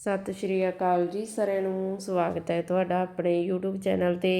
ਸਤਿ ਸ਼੍ਰੀ ਅਕਾਲ ਜੀ ਸਾਰਿਆਂ ਨੂੰ, ਸਵਾਗਤ ਹੈ ਤੁਹਾਡਾ ਆਪਣੇ YouTube ਚੈਨਲ ਤੇ।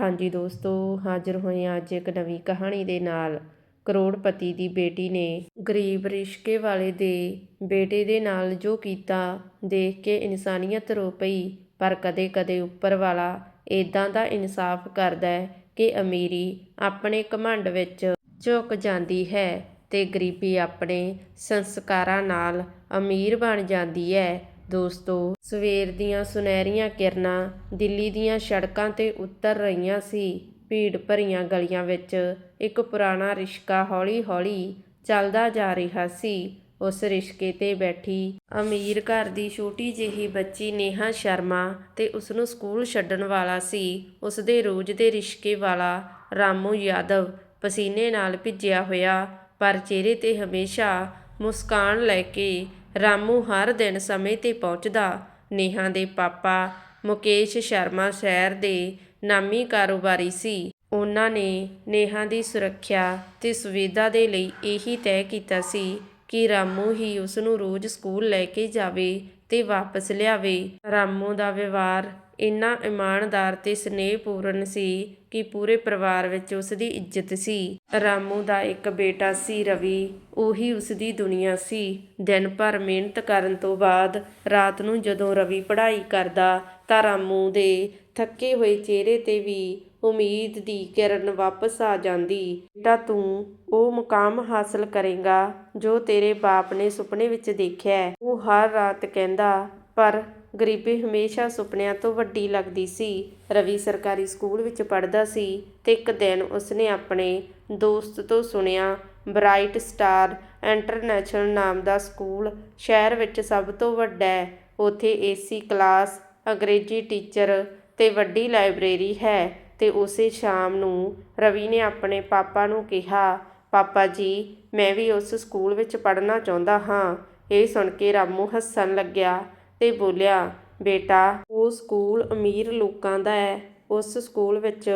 ਹਾਂਜੀ ਦੋਸਤੋ, ਹਾਜ਼ਰ ਹੋਏ ਹਾਂ ਅੱਜ ਇੱਕ ਨਵੀਂ ਕਹਾਣੀ ਦੇ ਨਾਲ। ਕਰੋੜਪਤੀ ਦੀ ਬੇਟੀ ਨੇ ਗਰੀਬ ਰਿਸ਼ਕੇ ਵਾਲੇ ਦੇ ਬੇਟੇ ਦੇ ਨਾਲ ਜੋ ਕੀਤਾ, ਦੇਖ ਕੇ ਇਨਸਾਨੀਅਤ ਰੋ ਪਈ, ਪਰ ਕਦੇ-ਕਦੇ ਉੱਪਰ ਵਾਲਾ ਇਦਾਂ ਦਾ ਇਨਸਾਫ ਕਰਦਾ ਹੈ ਕਿ ਅਮੀਰੀ ਆਪਣੇ ਘਮੰਡ ਵਿੱਚ ਝੁਕ ਜਾਂਦੀ ਹੈ ਤੇ ਗਰੀਬੀ ਆਪਣੇ ਸੰਸਕਾਰਾਂ ਨਾਲ ਅਮੀਰ ਬਣ ਜਾਂਦੀ ਹੈ। ਦੋਸਤੋ, ਸਵੇਰ ਦੀਆਂ ਸੁਨਹਿਰੀਆਂ ਕਿਰਨਾਂ ਦਿੱਲੀ ਦੀਆਂ ਸੜਕਾਂ ਤੇ ਉਤਰ ਰਹੀਆਂ ਸੀ। ਭੀੜ ਭਰੀਆਂ ਗਲੀਆਂ ਵਿੱਚ ਇੱਕ ਪੁਰਾਣਾ ਰਿਸ਼ਕਾ ਹੌਲੀ-ਹੌਲੀ ਚੱਲਦਾ ਜਾ ਰਿਹਾ ਸੀ। ਉਸ ਰਿਸ਼ਕੇ ਤੇ ਬੈਠੀ ਅਮੀਰ ਘਰ ਦੀ ਛੋਟੀ ਜਿਹੀ ਬੱਚੀ ਨੇਹਾ ਸ਼ਰਮਾ ਤੇ ਉਸ ਨੂੰ ਸਕੂਲ ਛੱਡਣ ਵਾਲਾ ਸੀ। ਉਸ ਦੇ ਰੋਜ਼ ਦੇ ਰਿਸ਼ਕੇ ਵਾਲਾ ਰਾਮੂ ਯਾਦਵ ਪਸੀਨੇ ਨਾਲ ਭਿੱਜਿਆ ਹੋਇਆ, ਪਰ ਚਿਹਰੇ ਤੇ ਹਮੇਸ਼ਾ ਮੁਸਕਾਨ ਲੈ ਕੇ ਰਾਮੂ ਹਰ ਦਿਨ ਸਮੇਂ ਤੇ ਪਹੁੰਚਦਾ। ਨੇਹਾ ਦੇ ਪਾਪਾ ਮੁਕੇਸ਼ ਸ਼ਰਮਾ ਸ਼ਹਿਰ ਦੇ ਨਾਮੀ ਕਾਰੋਬਾਰੀ ਸੀ। ਉਹਨਾਂ ਨੇ ਨੇਹਾ ਦੀ ਸੁਰੱਖਿਆ ਤੇ ਸੁਵਿਧਾ ਦੇ ਲਈ ਇਹੀ ਤੈਅ ਕੀਤਾ ਸੀ ਕਿ ਰਾਮੂ ਹੀ ਉਸ ਨੂੰ ਰੋਜ਼ ਸਕੂਲ ਲੈ ਕੇ ਜਾਵੇ ਤੇ ਵਾਪਸ ਲਿਆਵੇ। ਰਾਮੂ ਦਾ ਵਿਵਹਾਰ ਇੰਨਾ ਇਮਾਨਦਾਰ ਤੇ ਸਨੇਹਪੂਰਨ ਸੀ ਕਿ ਪੂਰੇ ਪਰਿਵਾਰ ਵਿੱਚ ਉਸ ਦੀ ਇੱਜ਼ਤ ਸੀ। ਰਾਮੂ ਦਾ ਇੱਕ ਬੇਟਾ ਸੀ, ਰਵੀ। ਉਹੀ ਉਸ ਦੀ ਦੁਨੀਆ ਸੀ। ਦਿਨ ਭਰ ਮਿਹਨਤ ਕਰਨ ਤੋਂ ਬਾਅਦ ਰਾਤ ਨੂੰ ਜਦੋਂ ਰਵੀ ਪੜ੍ਹਾਈ ਕਰਦਾ, ਤਾਂ ਰਾਮੂ ਦੇ ਥੱਕੇ ਹੋਏ ਚਿਹਰੇ ਤੇ ਵੀ ਉਮੀਦ ਦੀ ਕਿਰਨ ਵਾਪਸ ਆ ਜਾਂਦੀ। ਬੇਟਾ, ਤੂੰ ਉਹ ਮੁਕਾਮ ਹਾਸਲ ਕਰੇਗਾ ਜੋ ਤੇਰੇ ਬਾਪ ਨੇ ਸੁਪਨੇ ਵਿੱਚ ਦੇਖਿਆ ਉਹ ਹਰ ਰਾਤ ਕਹਿੰਦਾ, ਪਰ ਗਰੀਬੀ ਹਮੇਸ਼ਾ ਸੁਪਨਿਆਂ ਤੋਂ ਵੱਡੀ ਲੱਗਦੀ ਸੀ। ਰਵੀ ਸਰਕਾਰੀ ਸਕੂਲ ਵਿੱਚ ਪੜ੍ਹਦਾ ਸੀ ਤੇ ਇੱਕ ਦਿਨ ਉਸਨੇ ਆਪਣੇ ਦੋਸਤ ਤੋਂ ਸੁਣਿਆ, ਬ੍ਰਾਈਟ ਸਟਾਰ ਇੰਟਰਨੈਸ਼ਨਲ ਨਾਮ ਦਾ ਸਕੂਲ ਸ਼ਹਿਰ ਵਿੱਚ ਸਭ ਤੋਂ ਵੱਡਾ ਹੈ। ਉੱਥੇ ਏਸੀ ਕਲਾਸ, ਅੰਗਰੇਜ਼ੀ ਟੀਚਰ ਤੇ ਵੱਡੀ ਲਾਇਬ੍ਰੇਰੀ ਹੈ ਤੇ ਉਸੇ ਸ਼ਾਮ ਨੂੰ ਰਵੀ ਨੇ ਆਪਣੇ ਪਾਪਾ ਨੂੰ ਕਿਹਾ, ਪਾਪਾ ਜੀ, ਮੈਂ ਵੀ ਉਸ ਸਕੂਲ ਵਿੱਚ ਪੜ੍ਹਨਾ ਚਾਹੁੰਦਾ ਹਾਂ। ਇਹ ਸੁਣ ਕੇ ਰਾਮੂ ਹੱਸਣ ਲੱਗਿਆ। ਤੇ ਬੋਲਿਆ, ਬੇਟਾ, ਉਹ ਸਕੂਲ ਅਮੀਰ ਲੋਕਾਂ ਦਾ ਹੈ ਉਸ ਸਕੂਲ ਵਿੱਚ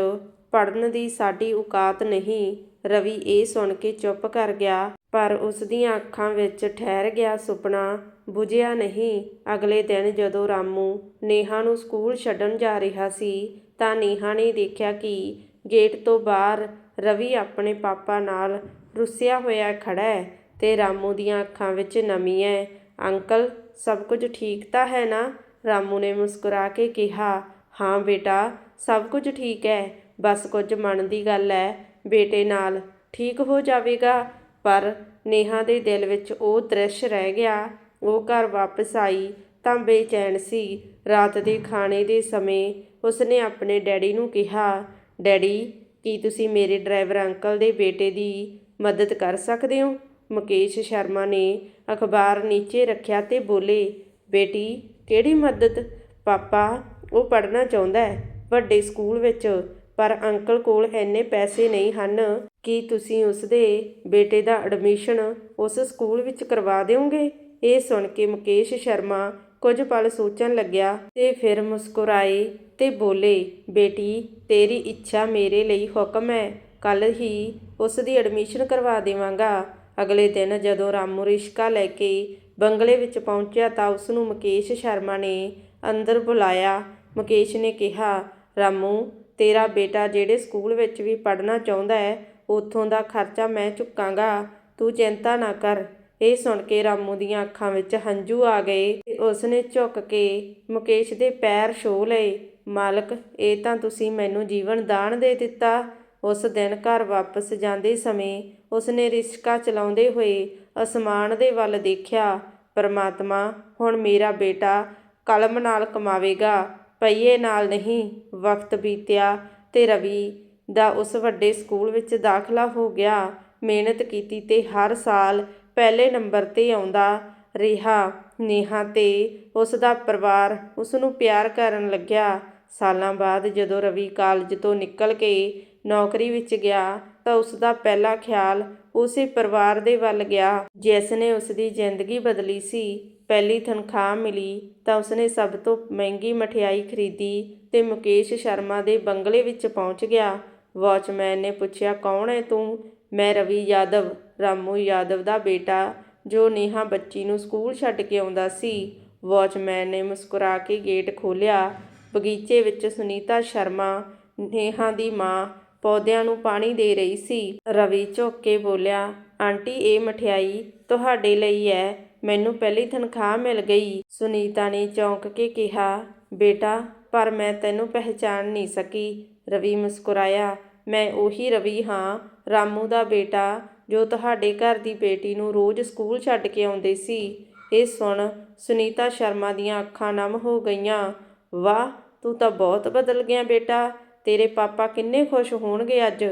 ਪੜ੍ਹਨ ਦੀ ਸਾਡੀ ਔਕਾਤ ਨਹੀਂ। ਰਵੀ ਇਹ ਸੁਣ ਕੇ ਚੁੱਪ ਕਰ ਗਿਆ, ਪਰ ਉਸ ਦੀਆਂ ਅੱਖਾਂ ਵਿੱਚ ਠਹਿਰ ਗਿਆ ਸੁਪਨਾ। ਬੁਝਿਆ ਨਹੀਂ। ਅਗਲੇ ਦਿਨ ਜਦੋਂ ਰਾਮੂ ਨੇਹਾ ਨੂੰ ਸਕੂਲ ਛੱਡਣ ਜਾ ਰਿਹਾ ਸੀ, ਤਾਂ ਨੇਹਾ ਨੇ ਦੇਖਿਆ ਕਿ ਗੇਟ ਤੋਂ ਬਾਹਰ ਰਵੀ ਆਪਣੇ ਪਾਪਾ ਨਾਲ ਰੁੱਸਿਆ ਹੋਇਆ ਖੜਾ ਹੈ ਤੇ ਰਾਮੂ ਦੀਆਂ ਅੱਖਾਂ ਵਿੱਚ ਨਮੀ ਹੈ ਅੰਕਲ ਸਭ ਕੁਝ ਠੀਕ ਤਾਂ ਹੈ ਨਾ? ਰਾਮੂ ਨੇ ਮੁਸਕਰਾ ਕੇ ਕਿਹਾ, ਹਾਂ ਬੇਟਾ, ਸਭ ਕੁਝ ਠੀਕ ਹੈ ਬਸ ਕੁਝ ਮਨ ਦੀ ਗੱਲ ਹੈ ਬੇਟੇ ਨਾਲ। ਠੀਕ ਹੋ ਜਾਵੇਗਾ? ਪਰ ਨੇਹਾ ਦੇ ਦਿਲ ਵਿੱਚ ਉਹ ਦ੍ਰਿਸ਼ ਰਹਿ ਗਿਆ। ਉਹ ਘਰ ਵਾਪਸ ਆਈ ਤਾਂ ਬੇਚੈਨ ਸੀ। ਰਾਤ ਦੇ ਖਾਣੇ ਦੇ ਸਮੇਂ ਉਸਨੇ ਆਪਣੇ ਡੈਡੀ ਨੂੰ ਕਿਹਾ, ਡੈਡੀ, ਕੀ ਤੁਸੀਂ ਮੇਰੇ ਡਰਾਈਵਰ ਅੰਕਲ ਦੇ ਬੇਟੇ ਦੀ ਮਦਦ ਕਰ ਸਕਦੇ ਹੋ? ਮੁਕੇਸ਼ ਸ਼ਰਮਾ ਨੇ ਅਖਬਾਰ ਨੀਚੇ ਰੱਖਿਆ ਅਤੇ ਬੋਲੇ, ਬੇਟੀ, ਕਿਹੜੀ ਮਦਦ? ਪਾਪਾ, ਉਹ ਪੜ੍ਹਨਾ ਚਾਹੁੰਦਾ ਵੱਡੇ ਸਕੂਲ ਵਿੱਚ, ਪਰ ਅੰਕਲ ਕੋਲ ਇੰਨੇ ਪੈਸੇ ਨਹੀਂ ਹਨ। ਕਿ ਤੁਸੀਂ ਉਸਦੇ ਬੇਟੇ ਦਾ ਐਡਮਿਸ਼ਨ ਉਸ ਸਕੂਲ ਵਿੱਚ ਕਰਵਾ ਦਿਓਗੇ? ਇਹ ਸੁਣ ਕੇ ਮੁਕੇਸ਼ ਸ਼ਰਮਾ ਕੁਝ ਪਲ ਸੋਚਣ ਲੱਗਿਆ ਤੇ ਫਿਰ ਮੁਸਕਰਾਏ ਤੇ ਬੋਲੇ, ਬੇਟੀ, ਤੇਰੀ ਇੱਛਾ ਮੇਰੇ ਲਈ ਹੁਕਮ ਹੈ। ਕੱਲ ਹੀ ਉਸ ਦੀ ਐਡਮਿਸ਼ਨ ਕਰਵਾ ਦੇਵਾਂਗਾ। ਅਗਲੇ ਦਿਨ ਜਦੋਂ ਰਾਮੂ ਰਿਸ਼ਕਾ ਲੈ ਕੇ ਬੰਗਲੇ ਵਿੱਚ ਪਹੁੰਚਿਆ ਤਾਂ ਉਸ ਨੂੰ ਮੁਕੇਸ਼ ਸ਼ਰਮਾ ਨੇ ਅੰਦਰ ਬੁਲਾਇਆ। ਮੁਕੇਸ਼ ਨੇ ਕਿਹਾ, ਰਾਮੂ, ਤੇਰਾ ਬੇਟਾ ਜਿਹੜੇ ਸਕੂਲ ਵਿੱਚ ਵੀ ਪੜ੍ਹਨਾ ਚਾਹੁੰਦਾ ਹੈ, ਉੱਥੋਂ ਦਾ ਖਰਚਾ ਮੈਂ ਚੁੱਕਾਂਗਾ। ਤੂੰ ਚਿੰਤਾ ਨਾ ਕਰ। ਇਹ ਸੁਣ ਕੇ ਰਾਮੂ ਦੀਆਂ ਅੱਖਾਂ ਵਿੱਚ ਹੰਝੂ ਆ ਗਏ ਤੇ ਉਸਨੇ ਝੁੱਕ ਕੇ ਮੁਕੇਸ਼ ਦੇ ਪੈਰ ਛੋ ਲਏ। ਮਾਲਕ, ਇਹ ਤਾਂ ਤੁਸੀਂ ਮੈਨੂੰ ਜੀਵਨ ਦਾਨ ਦੇ ਦਿੱਤਾ। ਉਸ ਦਿਨ ਘਰ ਵਾਪਸ ਜਾਂਦੇ ਸਮੇਂ ਉਸਨੇ ਰਿਸ਼ਕਾ ਚਲਾਉਂਦੇ ਹੋਏ ਅਸਮਾਨ ਦੇ ਵੱਲ ਦੇਖਿਆ, ਪਰਮਾਤਮਾ, ਹੁਣ ਮੇਰਾ ਬੇਟਾ ਕਲਮ ਨਾਲ ਕਮਾਵੇਗਾ। ਪਈਏ ਨਾਲ ਨਹੀਂ, ਵਕਤ ਬੀਤਿਆ ਤੇ ਰਵੀ ਦਾ ਉਸ ਵੱਡੇ ਸਕੂਲ ਵਿੱਚ ਦਾਖਲਾ ਹੋ ਗਿਆ। ਮਿਹਨਤ ਕੀਤੀ ਤੇ ਹਰ ਸਾਲ ਪਹਿਲੇ ਨੰਬਰ ਤੇ ਆਉਂਦਾ ਰਿਹਾ। ਨੇਹਾ ਤੇ ਉਸ ਦਾ ਪਰਿਵਾਰ ਉਸ ਨੂੰ ਪਿਆਰ ਕਰਨ ਲੱਗਿਆ। ਸਾਲਾਂ ਬਾਅਦ ਜਦੋਂ ਰਵੀ ਕਾਲਜ ਤੋਂ ਨਿਕਲ ਕੇ ਨੌਕਰੀ ਵਿੱਚ ਗਿਆ ਤਾਂ ਉਸ ਦਾ ਪਹਿਲਾ ਖਿਆਲ ਉਸੇ ਪਰਿਵਾਰ ਦੇ ਵੱਲ ਗਿਆ ਜਿਸ ਨੇ ਉਸ ਦੀ ਜ਼ਿੰਦਗੀ ਬਦਲੀ ਸੀ। ਪਹਿਲੀ ਤਨਖਾਹ ਮਿਲੀ ਤਾਂ ਉਸਨੇ ਸਭ ਤੋਂ ਮਹਿੰਗੀ ਮਠਿਆਈ ਖਰੀਦੀ ਤੇ ਮੁਕੇਸ਼ ਸ਼ਰਮਾ ਦੇ ਬੰਗਲੇ ਵਿੱਚ ਪਹੁੰਚ ਗਿਆ। ਵਾਚਮੈਨ ਨੇ ਪੁੱਛਿਆ, ਕੌਣ ਹੈ ਤੂੰ? ਮੈਂ ਰਵੀ ਯਾਦਵ, ਰਾਮੂ ਯਾਦਵ ਦਾ ਬੇਟਾ, ਜੋ ਨੇਹਾ ਬੱਚੀ ਨੂੰ ਸਕੂਲ ਛੱਡ ਕੇ ਆਉਂਦਾ ਸੀ। ਵਾਚਮੈਨ ਨੇ ਮੁਸਕਰਾ ਕੇ ਗੇਟ ਖੋਲ੍ਹਿਆ। ਬਗੀਚੇ ਵਿੱਚ ਸੁਨੀਤਾ ਸ਼ਰਮਾ, ਨੇਹਾ ਦੀ ਮਾਂ ਪੌਦਿਆਂ ਨੂੰ ਪਾਣੀ ਦੇ ਰਹੀ ਸੀ। ਰਵੀ ਝੁੱਕ ਕੇ ਬੋਲਿਆ, ਆਂਟੀ, ਇਹ ਮਠਿਆਈ ਤੁਹਾਡੇ ਲਈ ਹੈ ਮੈਨੂੰ ਪਹਿਲੀ ਤਨਖਾਹ ਮਿਲ ਗਈ। ਸੁਨੀਤਾ ਨੇ ਚੌਂਕ ਕੇ ਕਿਹਾ, ਬੇਟਾ, ਪਰ ਮੈਂ ਤੈਨੂੰ ਪਹਿਚਾਣ ਨਹੀਂ ਸਕੀ। ਰਵੀ ਮੁਸਕਰਾਇਆ, ਮੈਂ ਉਹੀ ਰਵੀ ਹਾਂ, ਰਾਮੂ ਦਾ ਬੇਟਾ, ਜੋ ਤੁਹਾਡੇ ਘਰ ਦੀ ਬੇਟੀ ਨੂੰ ਰੋਜ਼ ਸਕੂਲ ਛੱਡ ਕੇ ਆਉਂਦੇ ਸੀ। ਇਹ ਸੁਣ ਸੁਨੀਤਾ ਸ਼ਰਮਾ ਦੀਆਂ ਅੱਖਾਂ ਨਮ ਹੋ ਗਈਆਂ, ਵਾਹ, ਤੂੰ ਤਾਂ ਬਹੁਤ ਬਦਲ ਗਿਆ ਬੇਟਾ। ਤੇਰੇ ਪਾਪਾ ਕਿੰਨੇ ਖੁਸ਼ ਹੋਣਗੇ ਅੱਜ?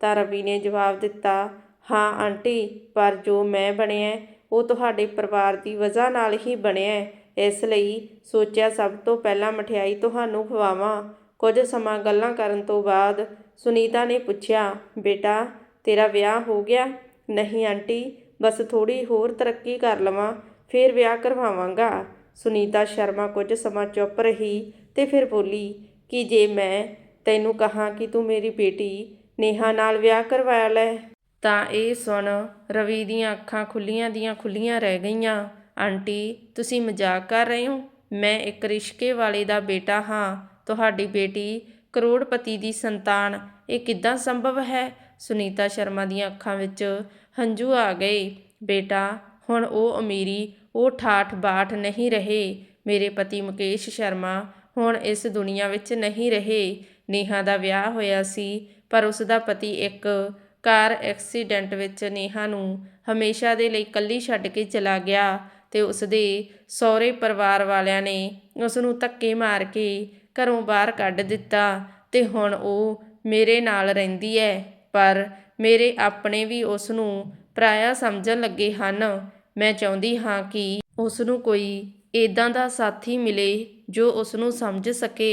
ਤਾਂ ਰਵੀ ਨੇ ਜਵਾਬ ਦਿੱਤਾ, ਹਾਂ ਆਂਟੀ, ਪਰ ਜੋ ਮੈਂ ਬਣਿਆ ਉਹ ਤੁਹਾਡੇ ਪਰਿਵਾਰ ਦੀ ਵਜ੍ਹਾ ਨਾਲ ਹੀ ਬਣਿਆ ਇਸ ਲਈ ਸੋਚਿਆ ਸਭ ਤੋਂ ਪਹਿਲਾਂ ਮਠਿਆਈ ਤੁਹਾਨੂੰ ਖਵਾਵਾਂ। ਕੁਝ ਸਮਾਂ ਗੱਲਾਂ ਕਰਨ ਤੋਂ ਬਾਅਦ ਸੁਨੀਤਾ ਨੇ ਪੁੱਛਿਆ, ਬੇਟਾ, ਤੇਰਾ ਵਿਆਹ ਹੋ ਗਿਆ? ਨਹੀਂ ਆਂਟੀ, ਬਸ ਥੋੜੀ ਹੋਰ ਤਰੱਕੀ ਕਰ ਲਵਾਂ, ਫਿਰ ਵਿਆਹ ਕਰਵਾਵਾਂਗਾ। ਸੁਨੀਤਾ ਸ਼ਰਮਾ ਕੁਝ ਸਮਾਂ ਚੁੱਪ ਰਹੀ ਤੇ ਫਿਰ ਬੋਲੀ, ਕਿ ਜੇ ਮੈਂ ਤੈਨੂੰ ਕਹਾਂ ਕਿ ਤੂੰ ਮੇਰੀ ਬੇਟੀ, ਨੇਹਾ ਨਾਲ ਵਿਆਹ ਕਰਵਾ ਲੈ। ਤਾਂ ਇਹ ਸੁਣ, ਰਵੀ ਦੀਆਂ ਅੱਖਾਂ ਖੁੱਲੀਆਂ ਦੀਆਂ ਖੁੱਲੀਆਂ ਰਹਿ ਗਈਆਂ। ਆਂਟੀ, ਤੁਸੀਂ ਮਜ਼ਾਕ ਕਰ ਰਹੇ ਹੋ? ਮੈਂ ਇੱਕ ਰਿਸ਼ਕੇ ਵਾਲੇ ਦਾ ਬੇਟਾ ਹਾਂ। ਤੁਹਾਡੀ ਬੇਟੀ ਕਰੋੜਪਤੀ ਦੀ ਸੰਤਾਨ, ਇਹ ਕਿੱਦਾਂ ਸੰਭਵ ਹੈ? ਸੁਨੀਤਾ ਸ਼ਰਮਾ ਦੀਆਂ ਅੱਖਾਂ ਵਿੱਚ ਹੰਝੂ ਆ ਗਏ। ਬੇਟਾ, ਹੁਣ ਉਹ ਅਮੀਰੀ, ਉਹ ਠਾਠ ਬਾਠ ਨਹੀਂ ਰਹੇ। ਮੇਰੇ ਪਤੀ ਮੁਕੇਸ਼ ਸ਼ਰਮਾ ਹੁਣ ਇਸ ਦੁਨੀਆ ਵਿੱਚ ਨਹੀਂ ਰਹੇ। ਨੇਹਾ ਦਾ ਵਿਆਹ ਹੋਇਆ ਸੀ, ਪਰ ਉਸ ਦਾ ਪਤੀ ਇੱਕ ਕਾਰ ਐਕਸੀਡੈਂਟ ਵਿੱਚ ਨੇਹਾ ਨੂੰ ਹਮੇਸ਼ਾ ਦੇ ਲਈ ਇਕੱਲੀ ਛੱਡ ਕੇ ਚਲਾ ਗਿਆ ਤੇ ਉਸ ਦੇ ਸਹੁਰੇ ਪਰਿਵਾਰ ਵਾਲਿਆਂ ਨੇ ਉਸ ਨੂੰ ਧੱਕੇ ਮਾਰ ਕੇ ਘਰੋਂ ਬਾਹਰ ਕੱਢ ਦਿੱਤਾ ਤੇ ਹੁਣ ਉਹ ਮੇਰੇ ਨਾਲ ਰਹਿੰਦੀ ਹੈ ਪਰ ਮੇਰੇ ਆਪਣੇ ਵੀ ਉਸ ਨੂੰ ਪਰਾਇਆ ਸਮਝਣ ਲੱਗੇ ਹਨ। ਮੈਂ ਚਾਹੁੰਦੀ ਹਾਂ ਕਿ ਉਸ ਨੂੰ ਕੋਈ ਇਦਾਂ ਦਾ ਸਾਥੀ ਮਿਲੇ ਜੋ ਉਸ ਨੂੰ ਸਮਝ ਸਕੇ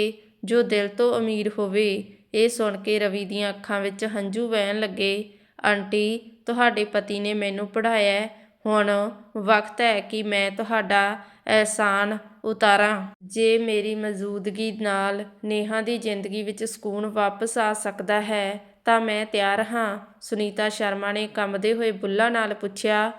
ਜੋ ਦਿਲ ਤੋਂ ਅਮੀਰ ਹੋਵੇ। ਇਹ ਸੁਣ ਕੇ ਰਵੀ ਦੀਆਂ ਅੱਖਾਂ ਵਿੱਚ ਹੰਝੂ ਵਹਿਣ ਲੱਗੇ। ਆਂਟੀ, ਤੁਹਾਡੇ ਪਤੀ ਨੇ ਮੈਨੂੰ ਪੜ੍ਹਾਇਆ ਹੁਣ ਵਕਤ ਹੈ ਕਿ ਮੈਂ ਤੁਹਾਡਾ ਅਹਿਸਾਨ ਉਤਾਰਾਂ। ਜੇ ਮੇਰੀ ਮੌਜੂਦਗੀ ਨਾਲ ਨੇਹਾ ਦੀ ਜ਼ਿੰਦਗੀ ਵਿੱਚ ਸਕੂਨ ਵਾਪਸ ਆ ਸਕਦਾ ਹੈ, ਤਾਂ ਮੈਂ ਤਿਆਰ ਹਾਂ। ਸੁਨੀਤਾ ਸ਼ਰਮਾ ਨੇ ਕੰਬਦੇ ਹੋਏ ਬੁੱਲਾਂ ਨਾਲ ਪੁੱਛਿਆ,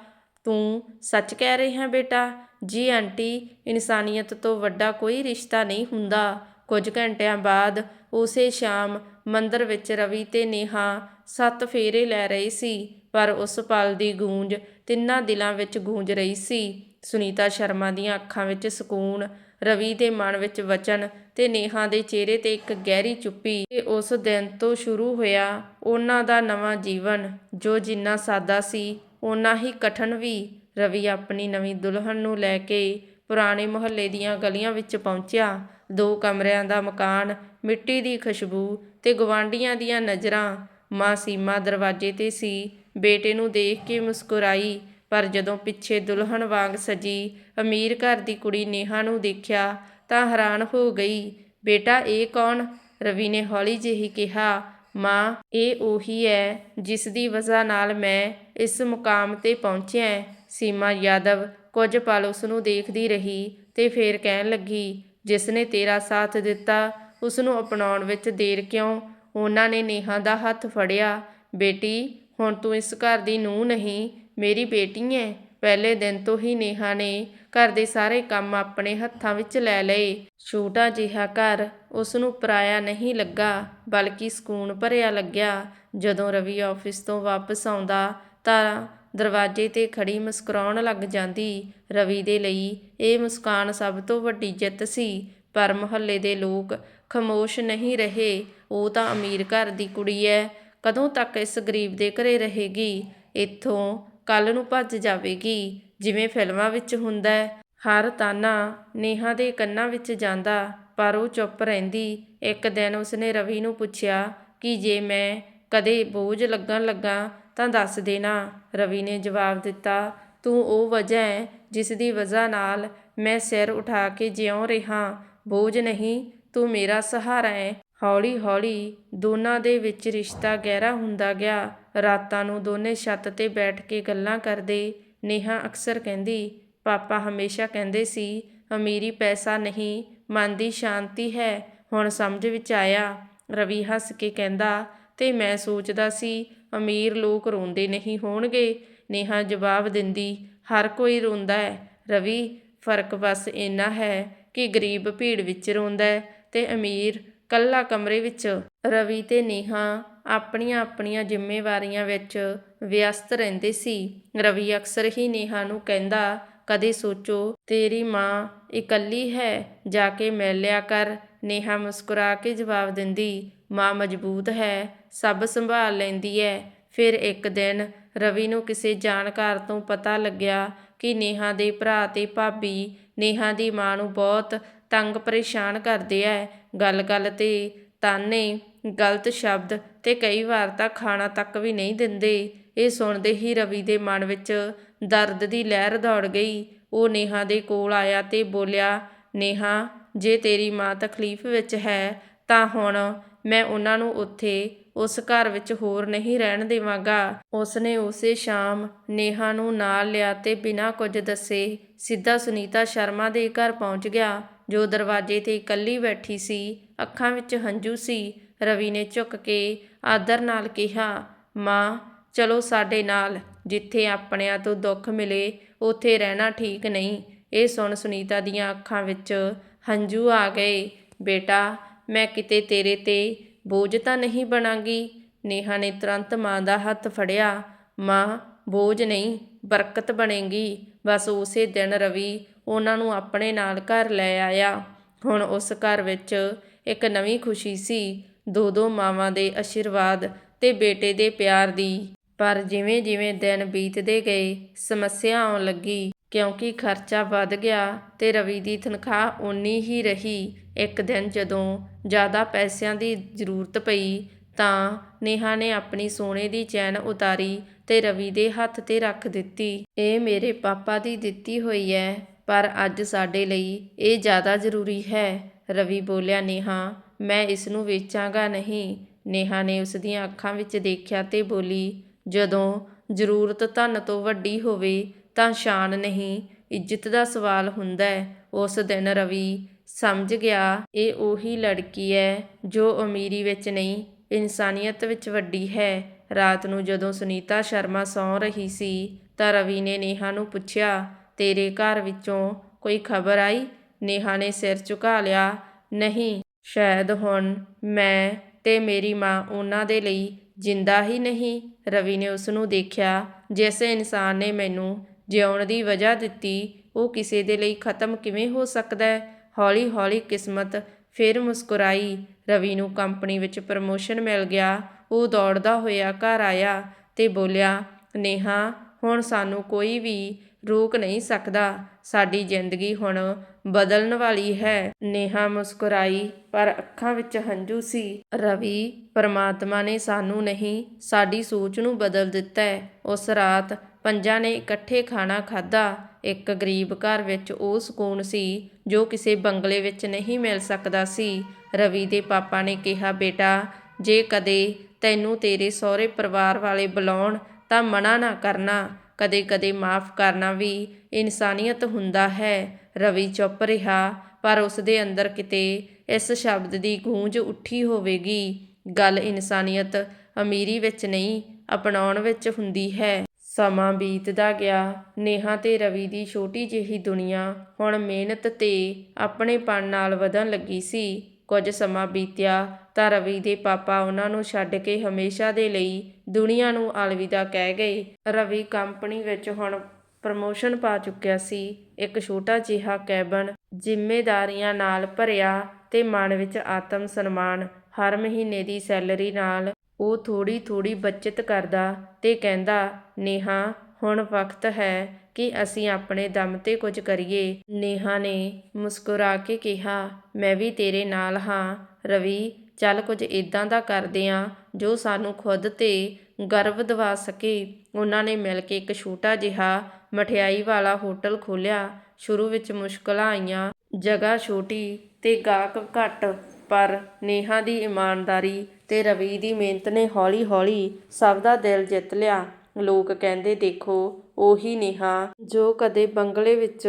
ਤੂੰ ਸੱਚ ਕਹਿ ਰਹੀ ਹੈ ਬੇਟਾ? ਜੀ ਆਂਟੀ, ਇਨਸਾਨੀਅਤ ਤੋਂ ਵੱਡਾ ਕੋਈ ਰਿਸ਼ਤਾ ਨਹੀਂ ਹੁੰਦਾ। ਕੁਝ ਘੰਟਿਆਂ ਬਾਅਦ ਉਸੇ ਸ਼ਾਮ ਮੰਦਰ ਵਿੱਚ ਰਵੀ ਤੇ ਨੇਹਾ ਸੱਤ ਫੇਰੇ ਲੈ ਰਹੇ ਸੀ, ਪਰ ਉਸ ਪਲ ਦੀ ਗੂੰਜ ਤਿੰਨਾਂ ਦਿਲਾਂ ਵਿੱਚ ਗੂੰਜ ਰਹੀ ਸੀ। ਸੁਨੀਤਾ ਸ਼ਰਮਾ ਦੀਆਂ ਅੱਖਾਂ ਵਿੱਚ ਸਕੂਨ, ਰਵੀ ਦੇ ਮਨ ਵਿੱਚ ਵਚਨ ਤੇ ਨੇਹਾ ਦੇ ਚਿਹਰੇ ਤੇ ਇੱਕ ਗਹਿਰੀ ਚੁੱਪੀ। ਤੇ ਉਸ ਦਿਨ ਤੋਂ ਸ਼ੁਰੂ ਹੋਇਆ ਉਹਨਾਂ ਦਾ ਨਵਾਂ ਜੀਵਨ, ਜੋ ਜਿੰਨਾ ਸਾਦਾ ਸੀ, ਓਨਾ ਹੀ ਕਠਨ ਵੀ। ਰਵੀ ਆਪਣੀ ਨਵੀਂ ਦੁਲਹਨ ਨੂੰ ਲੈ ਕੇ ਪੁਰਾਣੇ ਮੁਹੱਲੇ ਦੀਆਂ ਗਲੀਆਂ ਵਿੱਚ ਪਹੁੰਚਿਆ। ਦੋ ਕਮਰਿਆਂ ਦਾ ਮਕਾਨ, ਮਿੱਟੀ ਦੀ ਖੁਸ਼ਬੂ ਤੇ ਗਵਾਂਢੀਆਂ ਦੀਆਂ ਨਜ਼ਰਾਂ ਮਾਂ ਸੀਮਾ ਦਰਵਾਜ਼ੇ ਤੇ ਸੀ। ਬੇਟੇ ਨੂੰ ਦੇਖ ਕੇ ਮੁਸਕਰਾਈ, ਪਰ ਜਦੋਂ ਪਿੱਛੇ ਦੁਲਹਨ ਵਾਂਗ ਸਜੀ, ਅਮੀਰ ਘਰ ਦੀ ਕੁੜੀ ਨੇਹਾ ਨੂੰ ਦੇਖਿਆ ਤਾਂ ਹੈਰਾਨ ਹੋ ਗਈ। ਬੇਟਾ, ਇਹ ਕੌਣ? ਰਵੀ ਨੇ ਹੌਲੀ ਜਿਹੀ ਕਿਹਾ। ਮਾਂ, ਇਹ ਉਹੀ ਹੈ ਜਿਸ ਦੀ ਵਜ੍ਹਾ ਨਾਲ ਮੈਂ ਇਸ ਮੁਕਾਮ ਤੇ ਪਹੁੰਚਿਆ ਸੀਮਾ ਯਾਦਵ ਕੁਝ ਪਲ ਉਸ ਨੂੰ ਦੇਖਦੀ ਰਹੀ ਤੇ ਫੇਰ ਕਹਿਣ ਲੱਗੀ ਜਿਸ ਨੇ ਤੇਰਾ ਸਾਥ ਦਿੱਤਾ ਉਸ ਨੂੰ ਅਪਣਾਉਣ ਵਿੱਚ ਦੇਰ ਕਿਉਂ? ਉਹਨਾਂ ਨੇ ਨੇਹਾ ਦਾ ਹੱਥ ਫੜਿਆ। ਬੇਟੀ, ਹੁਣ ਤੂੰ ਇਸ ਘਰ ਦੀ ਨੂੰਹ ਨਹੀਂ, ਮੇਰੀ ਬੇਟੀ ਹੈ ਪਹਿਲੇ ਦਿਨ ਤੋਂ ਹੀ ਨੇਹਾ ਨੇ ਘਰ ਦੇ ਸਾਰੇ ਕੰਮ ਆਪਣੇ ਹੱਥਾਂ ਵਿੱਚ ਲੈ ਲਏ। ਛੋਟਾ ਜਿਹਾ ਘਰ ਉਸ ਨੂੰ ਪਰਾਇਆ ਨਹੀਂ ਲੱਗਾ, ਬਲਕਿ ਸਕੂਨ ਭਰਿਆ ਲੱਗਿਆ। ਜਦੋਂ ਰਵੀ ਆਫਿਸ ਤੋਂ ਵਾਪਸ ਆਉਂਦਾ ਤਾਂ ਦਰਵਾਜ਼ੇ ਤੇ ਖੜ੍ਹੀ ਮੁਸਕਰਾਉਣ ਲੱਗ ਜਾਂਦੀ ਰਵੀ ਦੇ ਲਈ। ਇਹ ਮੁਸਕਾਨ ਸਭ ਤੋਂ ਵੱਡੀ ਜਿੱਤ ਸੀ। ਪਰ ਮੁਹੱਲੇ ਦੇ ਲੋਕ ਖਮੋਸ਼ ਨਹੀਂ ਰਹੇ। ਉਹ ਤਾਂ ਅਮੀਰ ਘਰ ਦੀ ਕੁੜੀ ਹੈ ਕਦੋਂ ਤੱਕ ਇਸ ਗਰੀਬ ਦੇ ਘਰੇ ਰਹੇਗੀ? ਇੱਥੋਂ ਕੱਲ ਨੂੰ ਭੱਜ ਜਾਵੇਗੀ। ਜਿਵੇਂ ਫਿਲਮਾਂ ਵਿੱਚ ਹੁੰਦਾ ਹਰ ਤਾਨਾ ਨੇਹਾ ਦੇ ਕੰਨਾਂ ਵਿੱਚ ਜਾਂਦਾ। ਪਰ ਉਹ ਚੁੱਪ ਰਹਿੰਦੀ। ਇੱਕ ਦਿਨ ਉਸਨੇ ਰਵੀ ਨੂੰ ਪੁੱਛਿਆ ਕਿ ਜੇ ਮੈਂ ਕਦੇ ਬੋਝ ਲੱਗਣ ਲੱਗਾ ਤਾਂ ਦੱਸ ਦੇਣਾ, ਰਵੀ ਨੇ ਜਵਾਬ ਦਿੱਤਾ, ਤੂੰ ਉਹ ਵਜ੍ਹਾ ਹੈ ਜਿਸ ਦੀ ਵਜ੍ਹਾ ਨਾਲ ਮੈਂ ਸਿਰ ਉਠਾ ਕੇ ਜਿਉਂ ਰਿਹਾ। ਬੋਝ ਨਹੀਂ, ਤੂੰ ਮੇਰਾ ਸਹਾਰਾ ਹੈ। ਹੌਲੀ ਹੌਲੀ ਦੋਨਾਂ ਦੇ ਵਿੱਚ ਰਿਸ਼ਤਾ ਗਹਿਰਾ ਹੁੰਦਾ ਗਿਆ। ਰਾਤਾਂ ਨੂੰ ਦੋਨੇ ਛੱਤ ਤੇ ਬੈਠ ਕੇ ਗੱਲਾਂ ਕਰਦੇ। ਨੇਹਾ ਅਕਸਰ ਕਹਿੰਦੀ, ਪਾਪਾ ਹਮੇਸ਼ਾ ਕਹਿੰਦੇ ਸੀ, ਅਮੀਰੀ ਪੈਸਾ ਨਹੀਂ, ਮਨ ਦੀ ਸ਼ਾਂਤੀ ਹੈ। ਹੁਣ ਸਮਝ ਵਿੱਚ ਆਇਆ। ਰਵੀ ਹੱਸ ਕੇ ਕਹਿੰਦਾ, ਤੇ ਮੈਂ ਸੋਚਦਾ ਸੀ ਅਮੀਰ ਲੋਕ ਰੋਂਦੇ ਨਹੀਂ ਹੋਣਗੇ। ਨੇਹਾ ਜਵਾਬ ਦਿੰਦੀ, ਹਰ ਕੋਈ ਰੋਂਦਾ ਹੈ। ਰਵੀ, ਫ਼ਰਕ ਬਸ ਇੰਨਾ ਹੈ ਕਿ ਗਰੀਬ ਭੀੜ ਵਿੱਚ ਰੋਂਦਾ ਹੈ ਤੇ ਅਮੀਰ ਕੱਲਾ ਕਮਰੇ ਵਿੱਚ। ਰਵੀ ਤੇ ਨੇਹਾ ਆਪਣੀਆਂ ਆਪਣੀਆਂ ਜ਼ਿੰਮੇਵਾਰੀਆਂ ਵਿੱਚ ਵਿਅਸਤ ਰਹਿੰਦੇ ਸੀ। ਰਵੀ ਅਕਸਰ ਹੀ ਨੇਹਾ ਨੂੰ ਕਹਿੰਦਾ, ਕਦੇ ਸੋਚੋ, ਤੇਰੀ ਮਾਂ ਇਕੱਲੀ ਹੈ, ਜਾ ਕੇ ਮਿਲ ਲਿਆ ਕਰ। ਨੇਹਾ ਮੁਸਕਰਾ ਕੇ ਜਵਾਬ ਦਿੰਦੀ ਮਾਂ ਮਜ਼ਬੂਤ ਹੈ, ਸਭ ਸੰਭਾਲ ਲੈਂਦੀ ਹੈ। ਫਿਰ ਇੱਕ ਦਿਨ ਰਵੀ ਨੂੰ ਕਿਸੇ ਜਾਣਕਾਰ ਤੋਂ ਪਤਾ ਲੱਗਿਆ ਕਿ ਨੇਹਾ ਦੇ ਭਰਾ ਤੇ ਭਾਬੀ ਨੇਹਾ ਦੀ ਮਾਂ ਨੂੰ ਬਹੁਤ ਤੰਗ ਪਰੇਸ਼ਾਨ ਕਰਦੇ ਐ। ਗੱਲ-ਗੱਲ ਤੇ ਤਾਨੇ, ਗਲਤ ਸ਼ਬਦ ਤੇ ਕਈ ਵਾਰ ਤਾਂ ਖਾਣਾ ਤੱਕ ਵੀ ਨਹੀਂ ਦਿੰਦੇ। ਇਹ ਸੁਣਦੇ ਹੀ ਰਵੀ ਦੇ ਮਨ ਵਿੱਚ ਦਰਦ ਦੀ ਲਹਿਰ ਦੌੜ ਗਈ। ਉਹ ਨੇਹਾ ਦੇ ਕੋਲ ਆਇਆ ਤੇ ਬੋਲਿਆ, ਨੇਹਾ, ਜੇ ਤੇਰੀ ਮਾਂ ਤਕਲੀਫ ਵਿੱਚ ਹੈ, ਤਾਂ ਹੁਣ ਮੈਂ ਉਹਨਾਂ ਨੂੰ ਉੱਥੇ ਉਸ ਘਰ ਵਿੱਚ ਹੋਰ ਨਹੀਂ ਰਹਿਣ ਦੇਵਾਂਗਾ। ਉਸਨੇ ਉਸੇ ਸ਼ਾਮ ਨੇਹਾ ਨੂੰ ਨਾਲ ਲਿਆ ਤੇ ਬਿਨਾਂ ਕੁਝ ਦੱਸੇ ਸਿੱਧਾ ਸੁਨੀਤਾ ਸ਼ਰਮਾ ਦੇ ਘਰ ਪਹੁੰਚ ਗਿਆ, ਜੋ ਦਰਵਾਜ਼ੇ ਤੇ ਇਕੱਲੀ ਬੈਠੀ ਸੀ। ਅੱਖਾਂ ਵਿੱਚ ਹੰਝੂ ਸੀ। ਰਵੀ ਨੇ ਝੁੱਕ ਕੇ ਆਦਰ ਨਾਲ ਕਿਹਾ, ਮਾਂ, ਚਲੋ ਸਾਡੇ ਨਾਲ, ਜਿੱਥੇ ਆਪਣਿਆਂ ਤੋਂ ਦੁੱਖ ਮਿਲੇ, ਉੱਥੇ ਰਹਿਣਾ ਠੀਕ ਨਹੀਂ। ਇਹ ਸੁਣ ਸੁਨੀਤਾ ਦੀਆਂ ਅੱਖਾਂ ਵਿੱਚ ਹੰਝੂ ਆ ਗਏ। ਬੇਟਾ ਮੈਂ ਕਿਤੇ ਤੇਰੇ ਤੇ ਬੋਝ ਤਾਂ ਨਹੀਂ ਬਣਾਂਗੀ। ਨੇਹਾ ਨੇ ਤੁਰੰਤ ਮਾਂ ਦਾ ਹੱਥ ਫੜਿਆ। ਮਾਂ, ਬੋਝ ਨਹੀਂ, ਬਰਕਤ ਬਣੇਗੀ। ਬਸ ਉਸੇ ਦਿਨ ਰਵੀ ਉਹਨਾਂ ਨੂੰ ਆਪਣੇ ਨਾਲ ਘਰ ਲੈ ਆਇਆ। ਹੁਣ ਉਸ ਘਰ ਵਿੱਚ ਇੱਕ ਨਵੀਂ ਖੁਸ਼ੀ ਸੀ। ਦੋ ਦੋ ਮਾਵਾਂ ਦੇ ਆਸ਼ੀਰਵਾਦ ਤੇ ਬੇਟੇ ਦੇ ਪਿਆਰ ਦੀ। ਪਰ ਜਿਵੇਂ ਜਿਵੇਂ ਦਿਨ ਬੀਤਦੇ ਗਏ, ਸਮੱਸਿਆ ਆਉਣ ਲੱਗੀ। ਕਿਉਂਕਿ ਖਰਚਾ ਵੱਧ ਗਿਆ ਅਤੇ ਰਵੀ ਦੀ ਤਨਖਾਹ ਓਨੀ ਹੀ ਰਹੀ। ਇੱਕ ਦਿਨ ਜਦੋਂ ਜ਼ਿਆਦਾ ਪੈਸਿਆਂ ਦੀ ਜ਼ਰੂਰਤ ਪਈ ਤਾਂ ਨੇਹਾ ਨੇ ਆਪਣੀ ਸੋਨੇ ਦੀ ਚੈਨ ਉਤਾਰੀ ਅਤੇ ਰਵੀ ਦੇ ਹੱਥ ਤੇ ਰੱਖ ਦਿੱਤੀ। ਇਹ ਮੇਰੇ ਪਾਪਾ ਦੀ ਦਿੱਤੀ ਹੋਈ ਹੈ ਪਰ ਅੱਜ ਸਾਡੇ ਲਈ ਇਹ ਜ਼ਿਆਦਾ ਜ਼ਰੂਰੀ ਹੈ। ਰਵੀ ਬੋਲਿਆ, ਨੇਹਾ, ਮੈਂ ਇਸ ਨੂੰ ਵੇਚਾਂਗਾ ਨਹੀਂ। ਨੇਹਾ ਨੇ ਉਸ ਦੀਆਂ ਅੱਖਾਂ ਵਿੱਚ ਦੇਖਿਆ ਤੇ ਬੋਲੀ, ਜਦੋਂ ਜ਼ਰੂਰਤ ਧਨ ਤੋਂ ਵੱਡੀ ਹੋਵੇ ਤਾਂ ਸ਼ਾਨ ਨਹੀਂ, ਇੱਜ਼ਤ ਦਾ ਸਵਾਲ ਹੁੰਦਾ ਹੈ। ਉਸ ਦਿਨ ਰਵੀ, ਸਮਝ ਗਿਆ, ਇਹ ਉਹੀ ਲੜਕੀ ਹੈ ਜੋ ਅਮੀਰੀ ਵਿੱਚ ਨਹੀਂ, ਇਨਸਾਨੀਅਤ ਵਿੱਚ ਵੱਡੀ ਹੈ। ਰਾਤ ਨੂੰ ਜਦੋਂ ਸੁਨੀਤਾ ਸ਼ਰਮਾ ਸੌਂ ਰਹੀ ਸੀ, ਤਾਂ ਰਵੀ ਨੇ ਨੇਹਾ ਨੂੰ ਪੁੱਛਿਆ, ਤੇਰੇ ਘਰ ਵਿੱਚੋਂ ਕੋਈ ਖਬਰ ਆਈ ਨੇਹਾ ਨੇ ਸਿਰ ਝੁਕਾ ਲਿਆ, ਨਹੀਂ, ਸ਼ਾਇਦ ਹੁਣ ਮੈਂ ਤੇ ਮੇਰੀ ਮਾਂ ਉਹਨਾਂ ਦੇ ਲਈ ਜਿੰਦਾ ਹੀ ਨਹੀਂ ਰਵੀ ਨੇ ਉਸ ਨੂੰ ਦੇਖਿਆ, ਜਿਸ ਇਨਸਾਨ ਨੇ ਮੈਨੂੰ ਜਿਉਣ ਦੀ ਵਜ੍ਹਾ ਦਿੱਤੀ, ਉਹ ਕਿਸੇ ਦੇ ਲਈ ਖਤਮ ਕਿਵੇਂ ਹੋ ਸਕਦਾ ਹੈ? ਹੌਲੀ ਹੌਲੀ ਕਿਸਮਤ ਫਿਰ ਮੁਸਕਰਾਈ। ਰਵੀ ਨੂੰ ਕੰਪਨੀ ਵਿੱਚ ਪ੍ਰਮੋਸ਼ਨ ਮਿਲ ਗਿਆ। ਉਹ ਦੌੜਦਾ ਹੋਇਆ ਘਰ ਆਇਆ ਤੇ ਬੋਲਿਆ, ਨੇਹਾ, ਹੁਣ ਸਾਨੂੰ ਕੋਈ ਵੀ ਰੋਕ ਨਹੀਂ ਸਕਦਾ। ਸਾਡੀ ਜ਼ਿੰਦਗੀ ਹੁਣ ਬਦਲਣ ਵਾਲੀ ਹੈ। ਨੇਹਾ ਮੁਸਕਰਾਈ, ਪਰ ਅੱਖਾਂ ਵਿੱਚ ਹੰਝੂ ਸੀ। ਰਵੀ, ਪਰਮਾਤਮਾ ਨੇ ਸਾਨੂੰ ਨਹੀਂ, ਸਾਡੀ ਸੋਚ ਨੂੰ ਬਦਲ ਦਿੱਤਾ ਹੈ। ਉਸ ਰਾਤ ਪੰਜਾਂ ਨੇ ਇਕੱਠੇ ਖਾਣਾ ਖਾਧਾ। ਇੱਕ ਗਰੀਬ ਘਰ ਵਿੱਚ ਉਹ ਸਕੂਨ ਸੀ, ਜੋ ਕਿਸੇ ਬੰਗਲੇ ਵਿੱਚ ਨਹੀਂ ਮਿਲ ਸਕਦਾ ਸੀ। ਰਵੀ ਦੇ ਪਾਪਾ ਨੇ ਕਿਹਾ, ਬੇਟਾ, ਜੇ ਕਦੇ ਤੈਨੂੰ ਤੇਰੇ ਸਹੁਰੇ ਪਰਿਵਾਰ ਵਾਲੇ ਬੁਲਾਉਣ ਤਾਂ ਮਨਾ ਨਾ ਕਰਨਾ। ਕਦੇ-ਕਦੇ ਮਾਫ ਕਰਨਾ ਵੀ ਇਨਸਾਨੀਅਤ ਹੁੰਦਾ ਹੈ। ਰਵੀ ਚੁੱਪ ਰਿਹਾ, ਪਰ ਉਸ ਦੇ ਅੰਦਰ ਕਿਤੇ ਇਸ ਸ਼ਬਦ ਦੀ ਗੂੰਜ ਉੱਠੀ ਹੋਵੇਗੀ। ਗੱਲ ਇਨਸਾਨੀਅਤ ਅਮੀਰੀ ਵਿੱਚ ਨਹੀਂ, ਅਪਣਾਉਣ ਵਿੱਚ ਹੁੰਦੀ ਹੈ। ਸਮਾਂ ਬੀਤਦਾ ਗਿਆ। ਨੇਹਾ ਤੇ ਰਵੀ ਦੀ ਛੋਟੀ ਜਿਹੀ ਦੁਨੀਆ ਹੁਣ ਮਿਹਨਤ ਤੇ ਆਪਣੇਪਣ ਨਾਲ ਵਧਣ ਲੱਗੀ ਸੀ। ਕੁਝ ਸਮਾਂ ਬੀਤਿਆ ਤਾਂ ਰਵੀ ਦੇ ਪਾਪਾ ਉਹਨਾਂ ਨੂੰ ਛੱਡ ਕੇ ਹਮੇਸ਼ਾ ਦੇ ਲਈ ਦੁਨੀਆ ਨੂੰ ਅਲਵਿਦਾ ਕਹਿ ਗਏ। ਰਵੀ ਕੰਪਨੀ ਵਿੱਚ ਹੁਣ ਪ੍ਰਮੋਸ਼ਨ ਪਾ ਚੁੱਕਿਆ ਸੀ। ਇੱਕ ਛੋਟਾ ਜਿਹਾ ਕੈਬਨ ਜ਼ਿੰਮੇਵਾਰੀਆਂ ਨਾਲ ਭਰਿਆ ਤੇ ਮਨ ਵਿੱਚ ਆਤਮ ਸਨਮਾਨ ਹਰ ਮਹੀਨੇ ਦੀ ਸੈਲਰੀ ਨਾਲ ਉਹ ਥੋੜ੍ਹੀ ਥੋੜ੍ਹੀ ਬੱਚਤ ਕਰਦਾ ਅਤੇ ਕਹਿੰਦਾ, ਨੇਹਾ, ਹੁਣ ਵਕਤ ਹੈ ਕਿ ਅਸੀਂ ਆਪਣੇ ਦਮ ਤੇ ਕੁਝ ਕਰੀਏ। ਨੇਹਾ ਨੇ ਮੁਸਕਰਾ ਕੇ ਕਿਹਾ, ਮੈਂ ਵੀ ਤੇਰੇ ਨਾਲ ਹਾਂ। ਰਵੀ, ਚੱਲ ਕੁਝ ਇਦਾਂ ਦਾ ਕਰਦੇ ਹਾਂ ਜੋ ਸਾਨੂੰ ਖੁਦ ਤੇ ਗਰਵ ਦਿਵਾ ਸਕੇ। ਉਹਨਾਂ ਨੇ ਮਿਲ ਕੇ ਇੱਕ ਛੋਟਾ ਜਿਹਾ ਮਠਿਆਈ ਵਾਲਾ ਹੋਟਲ ਖੋਲ੍ਹਿਆ। ਸ਼ੁਰੂ ਵਿੱਚ ਮੁਸ਼ਕਲਾਂ ਆਈਆਂ, ਜਗ੍ਹਾ ਛੋਟੀ ਤੇ ਗਾਹਕ ਘੱਟ, ਪਰ ਨੇਹਾ ਦੀ ਇਮਾਨਦਾਰੀ ਅਤੇ ਰਵੀ ਦੀ ਮਿਹਨਤ ਨੇ ਹੌਲੀ-ਹੌਲੀ ਸਭ ਦਾ ਦਿਲ ਜਿੱਤ ਲਿਆ। ਲੋਕ ਕਹਿੰਦੇ, ਦੇਖੋ, ਉਹੀ ਨੇਹਾ ਜੋ ਕਦੇ ਬੰਗਲੇ ਵਿੱਚ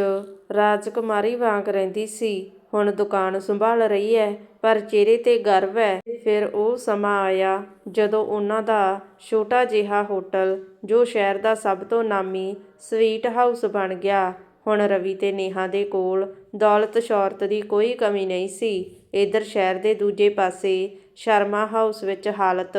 ਰਾਜਕੁਮਾਰੀ ਵਾਂਗ ਰਹਿੰਦੀ ਸੀ, ਹੁਣ ਦੁਕਾਨ ਸੰਭਾਲ ਰਹੀ ਹੈ, ਪਰ ਚਿਹਰੇ ਤੇ ਗਰਵ ਹੈ। ਫਿਰ ਉਹ ਸਮਾਂ ਆਇਆ ਜਦੋਂ ਉਹਨਾਂ ਦਾ ਛੋਟਾ ਜਿਹਾ ਹੋਟਲ, ਜੋ ਸ਼ਹਿਰ ਦਾ ਸਭ ਤੋਂ ਨਾਮੀ ਸਵੀਟ ਹਾਊਸ ਬਣ ਗਿਆ। ਹੁਣ ਰਵੀ ਤੇ ਨੇਹਾ ਦੇ ਕੋਲ ਦੌਲਤ ਸ਼ੌਹਰਤ ਦੀ ਕੋਈ ਕਮੀ ਨਹੀਂ ਸੀ। ਇਧਰ ਸ਼ਹਿਰ ਦੇ ਦੂਜੇ ਪਾਸੇ ਸ਼ਰਮਾ ਹਾਊਸ ਵਿੱਚ ਹਾਲਤ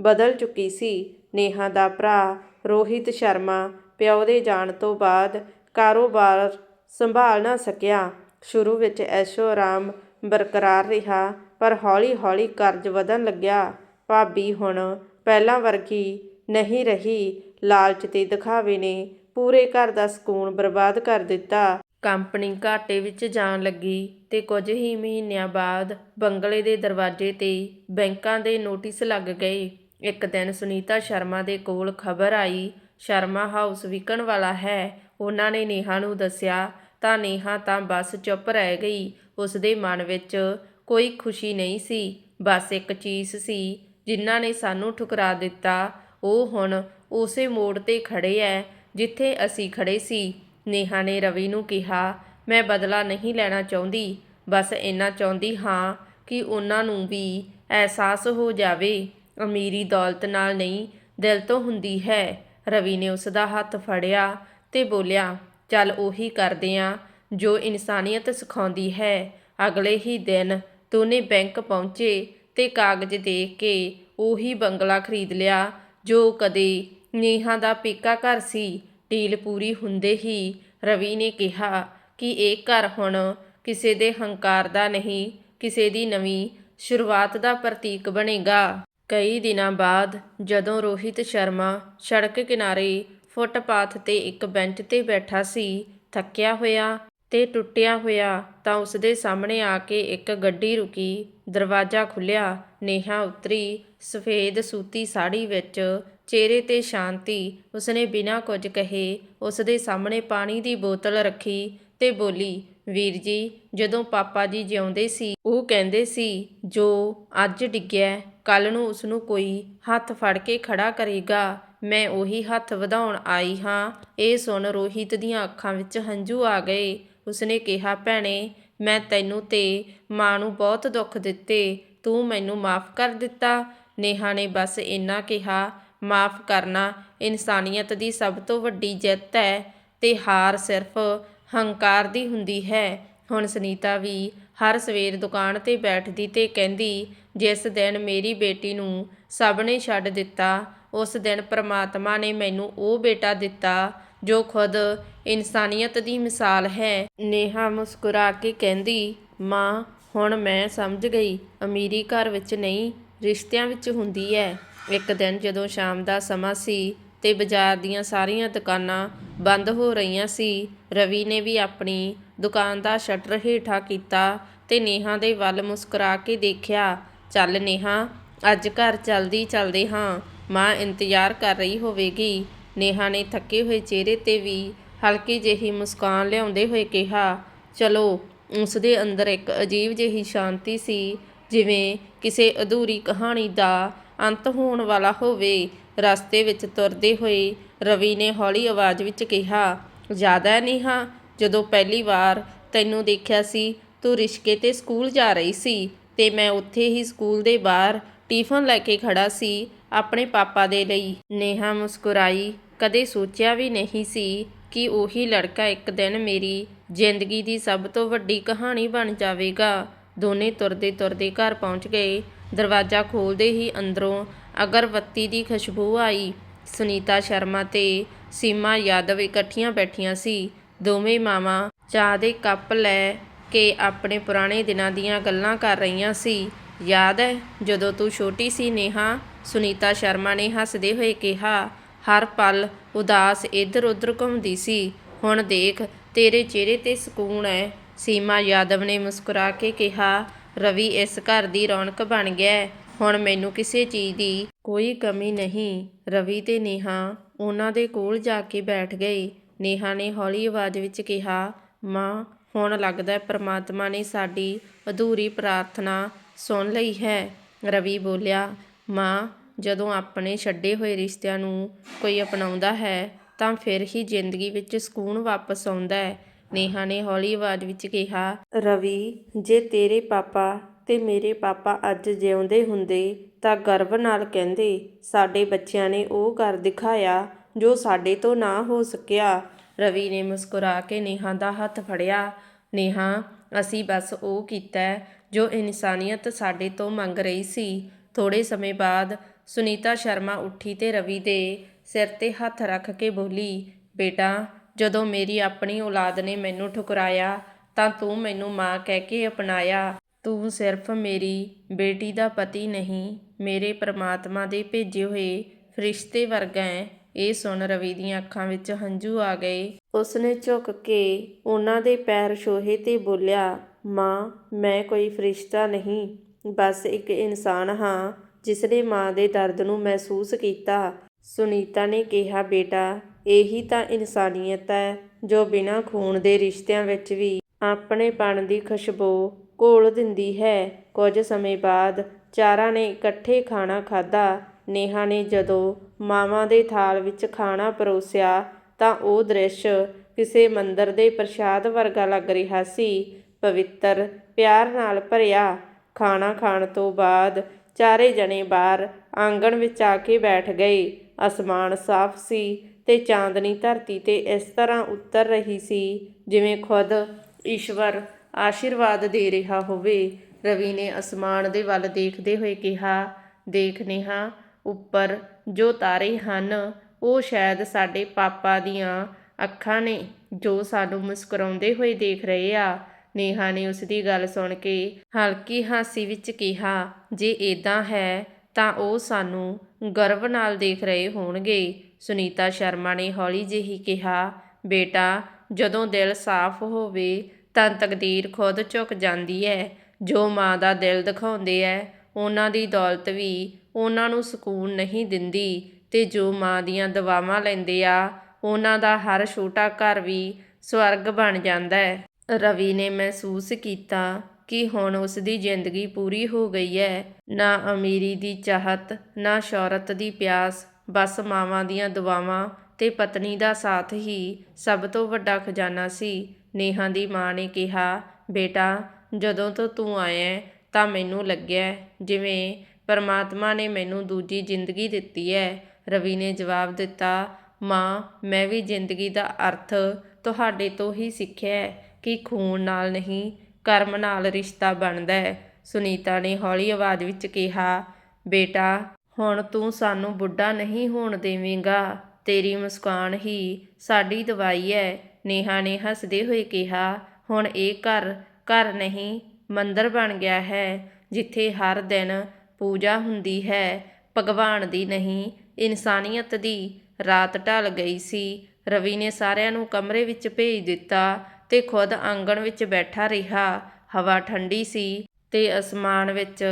ਬਦਲ ਚੁੱਕੀ ਸੀ। ਨੇਹਾ ਦਾ ਭਰਾ ਰੋਹਿਤ ਸ਼ਰਮਾ ਪਿਓ ਦੇ ਜਾਣ ਤੋਂ ਬਾਅਦ ਕਾਰੋਬਾਰ ਸੰਭਾਲ ਨਾ ਸਕਿਆ। ਸ਼ੁਰੂ ਵਿੱਚ ਐਸ਼ੋ ਆਰਾਮ ਬਰਕਰਾਰ ਰਿਹਾ, ਪਰ ਹੌਲੀ-ਹੌਲੀ ਕਰਜ਼ ਵਧਣ ਲੱਗਿਆ। ਭਾਬੀ ਹੁਣ ਪਹਿਲਾਂ ਵਰਗੀ ਨਹੀਂ ਰਹੀ। ਲਾਲਚ ਤੇ ਦਿਖਾਵੇ ਨੇ ਪੂਰੇ ਘਰ ਦਾ ਸਕੂਨ ਬਰਬਾਦ ਕਰ ਦਿੱਤਾ। ਕੰਪਨੀ ਘਾਟੇ ਵਿੱਚ ਜਾਣ ਲੱਗੀ ਅਤੇ ਕੁਝ ਹੀ ਮਹੀਨਿਆਂ ਬਾਅਦ ਬੰਗਲੇ ਦੇ ਦਰਵਾਜ਼ੇ ਤੇ ਬੈਂਕਾਂ ਦੇ ਨੋਟਿਸ ਲੱਗ ਗਏ। ਇੱਕ ਦਿਨ ਸੁਨੀਤਾ ਸ਼ਰਮਾ ਦੇ ਕੋਲ ਖਬਰ ਆਈ, ਸ਼ਰਮਾ ਹਾਊਸ ਵਿਕਣ ਵਾਲਾ ਹੈ। ਉਹਨਾਂ ਨੇ ਨੇਹਾ ਨੂੰ ਦੱਸਿਆ, ਤਾਂ ਨੇਹਾ ਤਾਂ ਬਸ ਚੁੱਪ ਰਹਿ ਗਈ। ਉਸ ਦੇ ਮਨ ਵਿੱਚ ਕੋਈ ਖੁਸ਼ੀ ਨਹੀਂ ਸੀ। ਬਸ ਇੱਕ ਚੀਜ਼ ਸੀ ਜਿਨ੍ਹਾਂ ਨੇ ਸਾਨੂੰ ਠੁਕਰਾ ਦਿੱਤਾ। ਉਹ ਹੁਣ ਉਸੇ ਮੋੜ ਤੇ ਖੜੇ ਐ, ਜਿੱਥੇ ਅਸੀਂ ਖੜੇ ਸੀ। ਨੇਹਾ ਨੇ ਰਵੀ ਨੂੰ ਕਿਹਾ, ਮੈਂ ਬਦਲਾ ਨਹੀਂ ਲੈਣਾ ਚਾਹੁੰਦੀ। ਬਸ ਇੰਨਾ ਚਾਹੁੰਦੀ ਹਾਂ ਕਿ ਉਹਨਾਂ ਨੂੰ ਵੀ ਅਹਿਸਾਸ ਹੋ ਜਾਵੇ। ਅਮੀਰੀ ਦੌਲਤ ਨਾਲ ਨਹੀਂ, ਦਿਲ ਤੋਂ ਹੁੰਦੀ ਹੈ। ਰਵੀ ਨੇ ਉਸ ਦਾ ਹੱਥ ਫੜਿਆ ਤੇ ਬੋਲਿਆ, ਚੱਲ ਉਹੀ ਕਰਦੇ ਆਂ, ਜੋ ਇਨਸਾਨੀਅਤ ਸਿਖਾਉਂਦੀ ਹੈ। ਅਗਲੇ ਹੀ ਦਿਨ ਦੋਨੇ ਬੈਂਕ ਪਹੁੰਚੇ ਤੇ ਕਾਗਜ਼ ਦੇਖ ਕੇ ਉਹੀ ਬੰਗਲਾ ਖਰੀਦ ਲਿਆ, ਜੋ ਕਦੇ ਨੇਹਾ ਦਾ ਪੀਕਾ ਘਰ ਸੀ। ਡੀਲ ਪੂਰੀ ਹੁੰਦੇ ਹੀ ਰਵੀ ਨੇ ਕਿਹਾ ਕਿ ਇਹ ਘਰ ਹੁਣ ਕਿਸੇ ਦੇ ਹੰਕਾਰ ਦਾ ਨਹੀਂ, ਕਿਸੇ ਦੀ ਨਵੀਂ ਸ਼ੁਰੂਆਤ ਦਾ ਪ੍ਰਤੀਕ ਬਣੇਗਾ। ਕਈ ਦਿਨਾਂ ਬਾਅਦ ਜਦੋਂ ਰੋਹਿਤ ਸ਼ਰਮਾ ਸੜਕ ਕਿਨਾਰੇ ਫੁੱਟਪਾਥ ਤੇ ਇੱਕ ਬੈਂਚ ਤੇ ਬੈਠਾ ਸੀ, ਥੱਕਿਆ ਹੋਇਆ ਤੇ ਟੁੱਟਿਆ ਹੋਇਆ, ਤਾਂ ਉਸ ਦੇ ਸਾਹਮਣੇ ਆ ਕੇ ਇੱਕ ਗੱਡੀ ਰੁਕੀ, ਦਰਵਾਜ਼ਾ ਖੁੱਲਿਆ ਨੇਹਾ ਉਤਰੀ, ਸਫੇਦ ਸੂਤੀ ਸਾੜੀ ਵਿੱਚ ਚਿਹਰੇ ਤੇ ਸ਼ਾਂਤੀ ਉਸਨੇ ਬਿਨਾਂ ਕੁਝ ਕਹੇ ਉਸਦੇ ਸਾਹਮਣੇ ਪਾਣੀ ਦੀ ਬੋਤਲ ਰੱਖੀ ਤੇ ਬੋਲੀ, ਵੀਰ ਜੀ, ਜਦੋਂ ਪਾਪਾ ਜੀ ਜਿਉਂਦੇ ਸੀ, ਉਹ ਕਹਿੰਦੇ ਸੀ, ਜੋ ਅੱਜ ਡਿੱਗਿਆ ਕੱਲ ਨੂੰ ਉਸ ਨੂੰ ਕੋਈ ਹੱਥ ਫੜ ਕੇ ਖੜਾ ਕਰੇਗਾ। ਮੈਂ ਉਹੀ ਹੱਥ ਵਧਾਉਣ ਆਈ ਹਾਂ ਇਹ ਸੁਣ ਰੋਹਿਤ ਦੀਆਂ ਅੱਖਾਂ ਵਿੱਚ ਹੰਝੂ ਆ ਗਏ। ਉਸਨੇ ਕਿਹਾ, ਭੈਣੇ, ਮੈਂ ਤੈਨੂੰ ਤੇ ਮਾਂ ਨੂੰ ਬਹੁਤ ਦੁੱਖ ਦਿੱਤੇ। ਤੂੰ ਮੈਨੂੰ ਮਾਫ ਕਰ ਦਿੱਤਾ। ਨੇਹਾ ਨੇ ਬਸ ਇੰਨਾ ਕਿਹਾ ਮਾਫ ਕਰਨਾ ਇਨਸਾਨੀਅਤ ਦੀ ਸਭ ਤੋਂ ਵੱਡੀ ਜਿੱਤ ਹੈ ਤੇ ਹਾਰ ਸਿਰਫ ਹੰਕਾਰ ਦੀ ਹੁੰਦੀ ਹੈ। ਹੁਣ ਸੁਨੀਤਾ ਵੀ ਹਰ ਸਵੇਰ ਦੁਕਾਨ ਤੇ ਬੈਠਦੀ ਤੇ ਕਹਿੰਦੀ, ਜਿਸ ਦਿਨ ਮੇਰੀ ਬੇਟੀ ਨੂੰ ਸਭ ਨੇ ਛੱਡ ਦਿੱਤਾ, ਉਸ ਦਿਨ ਪ੍ਰਮਾਤਮਾ ਨੇ ਮੈਨੂੰ ਉਹ ਬੇਟਾ ਦਿੱਤਾ, ਜੋ ਖੁਦ ਇਨਸਾਨੀਅਤ ਦੀ ਮਿਸਾਲ ਹੈ। ਨੇਹਾ ਮੁਸਕਰਾ ਕੇ ਕਹਿੰਦੀ, ਮਾਂ, ਹੁਣ ਮੈਂ ਸਮਝ ਗਈ, ਅਮੀਰੀ ਘਰ ਵਿੱਚ ਨਹੀਂ, ਰਿਸ਼ਤਿਆਂ ਵਿੱਚ ਹੁੰਦੀ ਹੈ। ਇੱਕ ਦਿਨ ਜਦੋਂ ਸ਼ਾਮ ਦਾ ਸਮਾਂ ਸੀ ਤੇ ਬਾਜ਼ਾਰ ਦੀਆਂ ਸਾਰੀਆਂ ਦੁਕਾਨਾਂ ਬੰਦ ਹੋ ਰਹੀਆਂ ਸੀ, ਰਵੀ ਨੇ ਵੀ ਆਪਣੀ ਦੁਕਾਨ ਦਾ ਸ਼ਟਰ ਹੇਠਾਂ ਕੀਤਾ ਤੇ ਨੇਹਾ ਦੇ ਵੱਲ ਮੁਸਕਰਾ ਕੇ ਦੇਖਿਆ, ਚੱਲ ਨੇਹਾ, ਅੱਜ ਘਰ ਚਲਦੀ ਚੱਲਦੇ ਹਾਂ, ਮਾਂ ਇੰਤਜ਼ਾਰ ਕਰ ਰਹੀ ਹੋਵੇਗੀ। ਨੇਹਾ ਨੇ ਥੱਕੇ ਹੋਏ ਚਿਹਰੇ ਤੇ ਵੀ ਹਲਕੀ ਜਿਹੀ ਮੁਸਕਾਨ ਲਿਆਉਂਦੇ ਹੋਏ ਕਿਹਾ, ਚਲੋ, ਉਸ ਦੇ ਅੰਦਰ ਇੱਕ ਅਜੀਬ ਜਿਹੀ ਸ਼ਾਂਤੀ ਸੀ, ਜਿਵੇਂ ਕਿਸੇ ਅਧੂਰੀ ਕਹਾਣੀ ਦਾ ਅੰਤ ਹੋਣ ਵਾਲਾ ਹੋਵੇ। ਰਸਤੇ ਵਿੱਚ ਤੁਰਦੇ ਹੋਏ ਰਵੀ ਨੇ ਹੌਲੀ ਆਵਾਜ਼ ਵਿੱਚ ਕਿਹਾ, ਜ਼ਿਆਦਾ ਨੇਹਾ, ਜਦੋਂ ਪਹਿਲੀ ਵਾਰ ਤੈਨੂੰ ਦੇਖਿਆ ਸੀ, ਤੂੰ ਰਿਸ਼ਕੇ ਤੇ ਸਕੂਲ ਜਾ ਰਹੀ ਸੀ ਤੇ ਮੈਂ ਉੱਥੇ ਹੀ ਸਕੂਲ ਦੇ ਬਾਹਰ ਟਿਫਨ ਲੈ ਕੇ ਖੜਾ ਸੀ, ਆਪਣੇ ਪਾਪਾ ਦੇ ਲਈ। ਨੇਹਾ ਮੁਸਕਰਾਈ, ਕਦੇ ਸੋਚਿਆ ਵੀ ਨਹੀਂ ਸੀ ਕਿ ਉਹੀ ਲੜਕਾ ਇੱਕ ਦਿਨ ਮੇਰੀ ਜ਼ਿੰਦਗੀ ਦੀ ਸਭ ਤੋਂ ਵੱਡੀ ਕਹਾਣੀ ਬਣ ਜਾਵੇਗਾ। ਦੋਨੇ ਤੁਰਦੇ ਤੁਰਦੇ ਘਰ ਪਹੁੰਚ ਗਏ। ਦਰਵਾਜ਼ਾ ਖੋਲ੍ਹਦੇ ਹੀ ਅੰਦਰੋਂ ਅਗਰਬੱਤੀ ਦੀ ਖੁਸ਼ਬੂ ਆਈ। ਸੁਨੀਤਾ ਸ਼ਰਮਾ ਤੇ ਸੀਮਾ ਯਾਦਵ ਇਕੱਠੀਆਂ ਬੈਠੀਆਂ ਸੀ। ਦੋਵੇਂ ਮਾਵਾਂ ਚਾਹ ਦੇ ਕੱਪ ਲੈ ਕੇ ਆਪਣੇ ਪੁਰਾਣੇ ਦਿਨਾਂ ਦੀਆਂ ਗੱਲਾਂ ਕਰ ਰਹੀਆਂ ਸੀ। ਯਾਦ ਹੈ ਜਦੋਂ ਤੂੰ ਛੋਟੀ ਸੀ ਨੇਹਾ, ਸੁਨੀਤਾ ਸ਼ਰਮਾ ਨੇ ਹੱਸਦੇ ਹੋਏ ਕਿਹਾ। ਹਰ ਪਲ ਉਦਾਸ ਇੱਧਰ ਉੱਧਰ ਘੁੰਮਦੀ ਸੀ। ਹੁਣ ਦੇਖ, ਤੇਰੇ ਚਿਹਰੇ ਤੇ ਸਕੂਨ ਹੈ ਸੀਮਾ ਯਾਦਵ ਨੇ ਮੁਸਕਰਾ ਕੇ ਕਿਹਾ। ਰਵੀ ਇਸ ਘਰ ਦੀ ਰੌਣਕ ਬਣ ਗਿਆ ਹੈ। ਹੁਣ ਮੈਨੂੰ ਕਿਸੇ ਚੀਜ਼ ਦੀ ਕੋਈ ਕਮੀ ਨਹੀਂ। ਰਵੀ ਤੇ ਨੇਹਾ ਉਹਨਾਂ ਦੇ ਕੋਲ ਜਾ ਕੇ ਬੈਠ ਗਏ। ਨੇਹਾ ਨੇ ਹੌਲੀ ਆਵਾਜ਼ ਵਿੱਚ ਕਿਹਾ, ਮਾਂ, ਹੁਣ ਲੱਗਦਾ ਹੈ ਪ੍ਰਮਾਤਮਾ ਨੇ ਸਾਡੀ ਅਧੂਰੀ ਪ੍ਰਾਰਥਨਾ ਸੁਣ ਲਈ ਹੈ। ਰਵੀ ਬੋਲਿਆ, ਮਾਂ, ਜਦੋਂ ਆਪਣੇ ਛੱਡੇ ਹੋਏ ਰਿਸ਼ਤਿਆਂ ਨੂੰ ਕੋਈ ਅਪਣਾਉਂਦਾ ਹੈ, ਤਾਂ ਫਿਰ ਹੀ ਜ਼ਿੰਦਗੀ ਵਿੱਚ ਸਕੂਨ ਵਾਪਸ ਆਉਂਦਾ ਹੈ। ਨੇਹਾ ਨੇ ਹੌਲੀ ਆਵਾਜ਼ ਵਿੱਚ ਕਿਹਾ, ਰਵੀ, ਜੇ ਤੇਰੇ ਪਾਪਾ ਤੇ ਮੇਰੇ ਪਾਪਾ ਅੱਜ ਜਿਉਂਦੇ ਹੁੰਦੇ ਤਾਂ ਗਰਵ ਨਾਲ ਕਹਿੰਦੇ, ਸਾਡੇ ਬੱਚਿਆਂ ਨੇ ਉਹ ਕਰ ਦਿਖਾਇਆ ਜੋ ਸਾਡੇ ਤੋਂ ਨਾ ਹੋ ਸਕਿਆ। ਰਵੀ ਨੇ ਮੁਸਕਰਾ ਕੇ ਨੇਹਾ ਦਾ ਹੱਥ ਫੜਿਆ। ਨੇਹਾ, ਅਸੀਂ ਬਸ ਉਹ ਕੀਤਾ ਜੋ ਇਨਸਾਨੀਅਤ ਸਾਡੇ ਤੋਂ ਮੰਗ ਰਹੀ ਸੀ। ਥੋੜ੍ਹੇ ਸਮੇਂ ਬਾਅਦ ਸੁਨੀਤਾ ਸ਼ਰਮਾ ਉੱਠੀ ਤੇ ਰਵੀ ਦੇ ਸਿਰ ਤੇ ਹੱਥ ਰੱਖ ਕੇ ਬੋਲੀ, ਬੇਟਾ ਜਦੋਂ ਮੇਰੀ ਆਪਣੀ ਔਲਾਦ ਨੇ ਮੈਨੂੰ ਠੁਕਰਾਇਆ, ਤਾਂ ਤੂੰ ਮੈਨੂੰ ਮਾਂ ਕਹਿ ਕੇ ਅਪਣਾਇਆ। ਤੂੰ ਸਿਰਫ ਮੇਰੀ ਬੇਟੀ ਦਾ ਪਤੀ ਨਹੀਂ, ਮੇਰੇ ਪ੍ਰਮਾਤਮਾ ਦੇ ਭੇਜੇ ਹੋਏ ਫਰਿਸ਼ਤੇ ਵਰਗਾ ਹੈ। ਇਹ ਸੁਣ ਰਵੀ ਦੀਆਂ ਅੱਖਾਂ ਵਿੱਚ ਹੰਝੂ ਆ ਗਏ। ਉਸਨੇ ਝੁਕ ਕੇ ਉਹਨਾਂ ਦੇ ਪੈਰ ਛੋਹੇ ਤੇ ਬੋਲਿਆ, ਮਾਂ, ਮੈਂ ਕੋਈ ਫਰਿਸ਼ਤਾ ਨਹੀਂ। ਬਸ ਇੱਕ ਇਨਸਾਨ ਹਾਂ ਜਿਸ ਨੇ ਮਾਂ ਦੇ ਦਰਦ ਨੂੰ ਮਹਿਸੂਸ ਕੀਤਾ। ਸੁਨੀਤਾ ਨੇ ਕਿਹਾ, ਬੇਟਾ, ਇਹੀ ਤਾਂ ਇਨਸਾਨੀਅਤ ਹੈ, ਜੋ ਬਿਨਾਂ ਖੂਨ ਦੇ ਰਿਸ਼ਤਿਆਂ ਵਿੱਚ ਵੀ ਆਪਣੇਪਣ ਦੀ ਖੁਸ਼ਬੂ ਘੋਲ ਦਿੰਦੀ ਹੈ। ਕੁਝ ਸਮੇਂ ਬਾਅਦ ਚਾਰਾਂ ਨੇ ਇਕੱਠੇ ਖਾਣਾ ਖਾਧਾ। ਨੇਹਾ ਨੇ ਜਦੋਂ ਮਾਵਾਂ ਦੇ ਥਾਲ ਵਿੱਚ ਖਾਣਾ ਪਰੋਸਿਆ, ਤਾਂ ਉਹ ਦ੍ਰਿਸ਼ ਕਿਸੇ ਮੰਦਰ ਦੇ ਪ੍ਰਸ਼ਾਦ ਵਰਗਾ ਲੱਗ ਰਿਹਾ ਸੀ। ਪਵਿੱਤਰ ਪਿਆਰ ਨਾਲ ਭਰਿਆ। ਖਾਣਾ ਖਾਣ ਤੋਂ ਬਾਅਦ ਚਾਰੇ ਜਣੇ ਬਾਹਰ ਆਂਗਣ ਵਿੱਚ ਆ ਕੇ ਬੈਠ ਗਏ ਅਸਮਾਨ ਸਾਫ਼ ਸੀ ਤੇ ਚਾਂਦਨੀ ਧਰਤੀ ਤੇ ਇਸ ਤਰ੍ਹਾਂ ਉਤਰ ਰਹੀ ਸੀ ਜਿਵੇਂ ਖੁਦ ਈਸ਼ਵਰ ਆਸ਼ੀਰਵਾਦ ਦੇ ਰਿਹਾ ਹੋਵੇ। ਰਵੀ ਨੇ ਅਸਮਾਨ ਦੇ ਵੱਲ ਦੇਖਦੇ ਹੋਏ ਕਿਹਾ, ਦੇਖ ਨੇਹਾ, ਉੱਪਰ ਜੋ ਤਾਰੇ ਹਨ, ਉਹ ਸ਼ਾਇਦ ਸਾਡੇ ਪਾਪਾ ਦੀਆਂ ਅੱਖਾਂ ਨੇ, ਜੋ ਸਾਨੂੰ ਮੁਸਕਰਾਉਂਦੇ ਹੋਏ ਦੇਖ ਰਹੇ ਆ। ਨੇਹਾ ਨੇ ਉਸ ਦੀ ਗੱਲ ਸੁਣ ਕੇ ਹਲਕੀ ਹਾਸੀ ਵਿੱਚ ਕਿਹਾ, ਜੇ ਇਦਾਂ ਹੈ ਤਾਂ ਉਹ ਸਾਨੂੰ ਗਰਵ ਨਾਲ ਦੇਖ ਰਹੇ ਹੋਣਗੇ। ਸੁਨੀਤਾ ਸ਼ਰਮਾ ਨੇ ਹੌਲੀ ਜਿਹੀ ਕਿਹਾ, ਬੇਟਾ, ਜਦੋਂ ਦਿਲ ਸਾਫ਼ ਹੋਵੇ ਤਾਂ ਤਕਦੀਰ ਖੁਦ ਝੁਕ ਜਾਂਦੀ ਹੈ ਜੋ ਮਾਂ ਦਾ ਦਿਲ ਦਿਖਾਉਂਦੇ ਐ, ਉਹਨਾਂ ਦੀ ਦੌਲਤ ਵੀ ਉਹਨਾਂ ਨੂੰ ਸਕੂਨ ਨਹੀਂ ਦਿੰਦੀ। ਤੇ ਜੋ ਮਾਂ ਦੀਆਂ ਦਵਾਵਾਂ ਲੈਂਦੇ ਆ, ਉਹਨਾਂ ਦਾ ਹਰ ਛੋਟਾ ਘਰ ਵੀ ਸਵਰਗ ਬਣ ਜਾਂਦਾ ਹੈ ਰਵੀ ਨੇ ਮਹਿਸੂਸ ਕੀਤਾ ਕਿ ਹੁਣ ਉਸ ਦੀ ਜ਼ਿੰਦਗੀ ਪੂਰੀ ਹੋ ਗਈ ਹੈ ਨਾ ਅਮੀਰੀ ਦੀ ਚਾਹਤ, ਨਾ ਸ਼ੌਹਰਤ ਦੀ ਪਿਆਸ, ਬਸ ਮਾਵਾਂ ਦੀਆਂ ਦੁਆਵਾਂ ਤੇ ਪਤਨੀ ਦਾ ਸਾਥ ਹੀ ਸਭ ਤੋਂ ਵੱਡਾ ਖਜ਼ਾਨਾ ਸੀ। ਨੇਹਾ ਦੀ ਮਾਂ ਨੇ ਕਿਹਾ, ਬੇਟਾ, ਜਦੋਂ ਤੋਂ ਤੂੰ ਆਇਆ ਤਾਂ ਮੈਨੂੰ ਲੱਗਿਆ ਜਿਵੇਂ ਪਰਮਾਤਮਾ ਨੇ ਮੈਨੂੰ ਦੂਜੀ ਜ਼ਿੰਦਗੀ ਦਿੱਤੀ ਹੈ ਰਵੀ ਨੇ ਜਵਾਬ ਦਿੱਤਾ, ਮਾਂ, ਮੈਂ ਵੀ ਜ਼ਿੰਦਗੀ ਦਾ ਅਰਥ ਤੁਹਾਡੇ ਤੋਂ ਹੀ ਸਿੱਖਿਆ ਕਿ ਖੂਨ ਨਾਲ ਨਹੀਂ ਕਰਮ ਨਾਲ ਰਿਸ਼ਤਾ ਬਣਦਾ ਹੈ। ਸੁਨੀਤਾ ਨੇ ਹੌਲੀ ਆਵਾਜ਼ ਵਿੱਚ ਕਿਹਾ, ਬੇਟਾ, ਹੁਣ ਤੂੰ ਸਾਨੂੰ ਬੁੱਢਾ ਨਹੀਂ ਹੋਣ ਦੇਵੇਂਗਾ। ਤੇਰੀ ਮੁਸਕਾਨ ਹੀ ਸਾਡੀ ਦਵਾਈ ਹੈ। ਨੇਹਾ ਨੇ ਹੱਸਦੇ ਹੋਏ ਕਿਹਾ, ਹੁਣ ਇਹ ਘਰ ਘਰ ਨਹੀਂ, ਮੰਦਰ ਬਣ ਗਿਆ ਹੈ, ਜਿੱਥੇ ਹਰ ਦਿਨ ਪੂਜਾ ਹੁੰਦੀ ਹੈ। ਭਗਵਾਨ ਦੀ ਨਹੀਂ, ਇਨਸਾਨੀਅਤ ਦੀ। ਰਾਤ ਢਲ ਗਈ ਸੀ। ਰਵੀ ਨੇ ਸਾਰਿਆਂ ਨੂੰ ਕਮਰੇ ਵਿੱਚ ਭੇਜ ਦਿੱਤਾ। ਤੇ ਖੁਦ ਆਂਗਣ ਵਿੱਚ ਬੈਠਾ ਰਿਹਾ। ਹਵਾ ਠੰਡੀ ਸੀ ਤੇ ਅਸਮਾਨ ਵਿੱਚ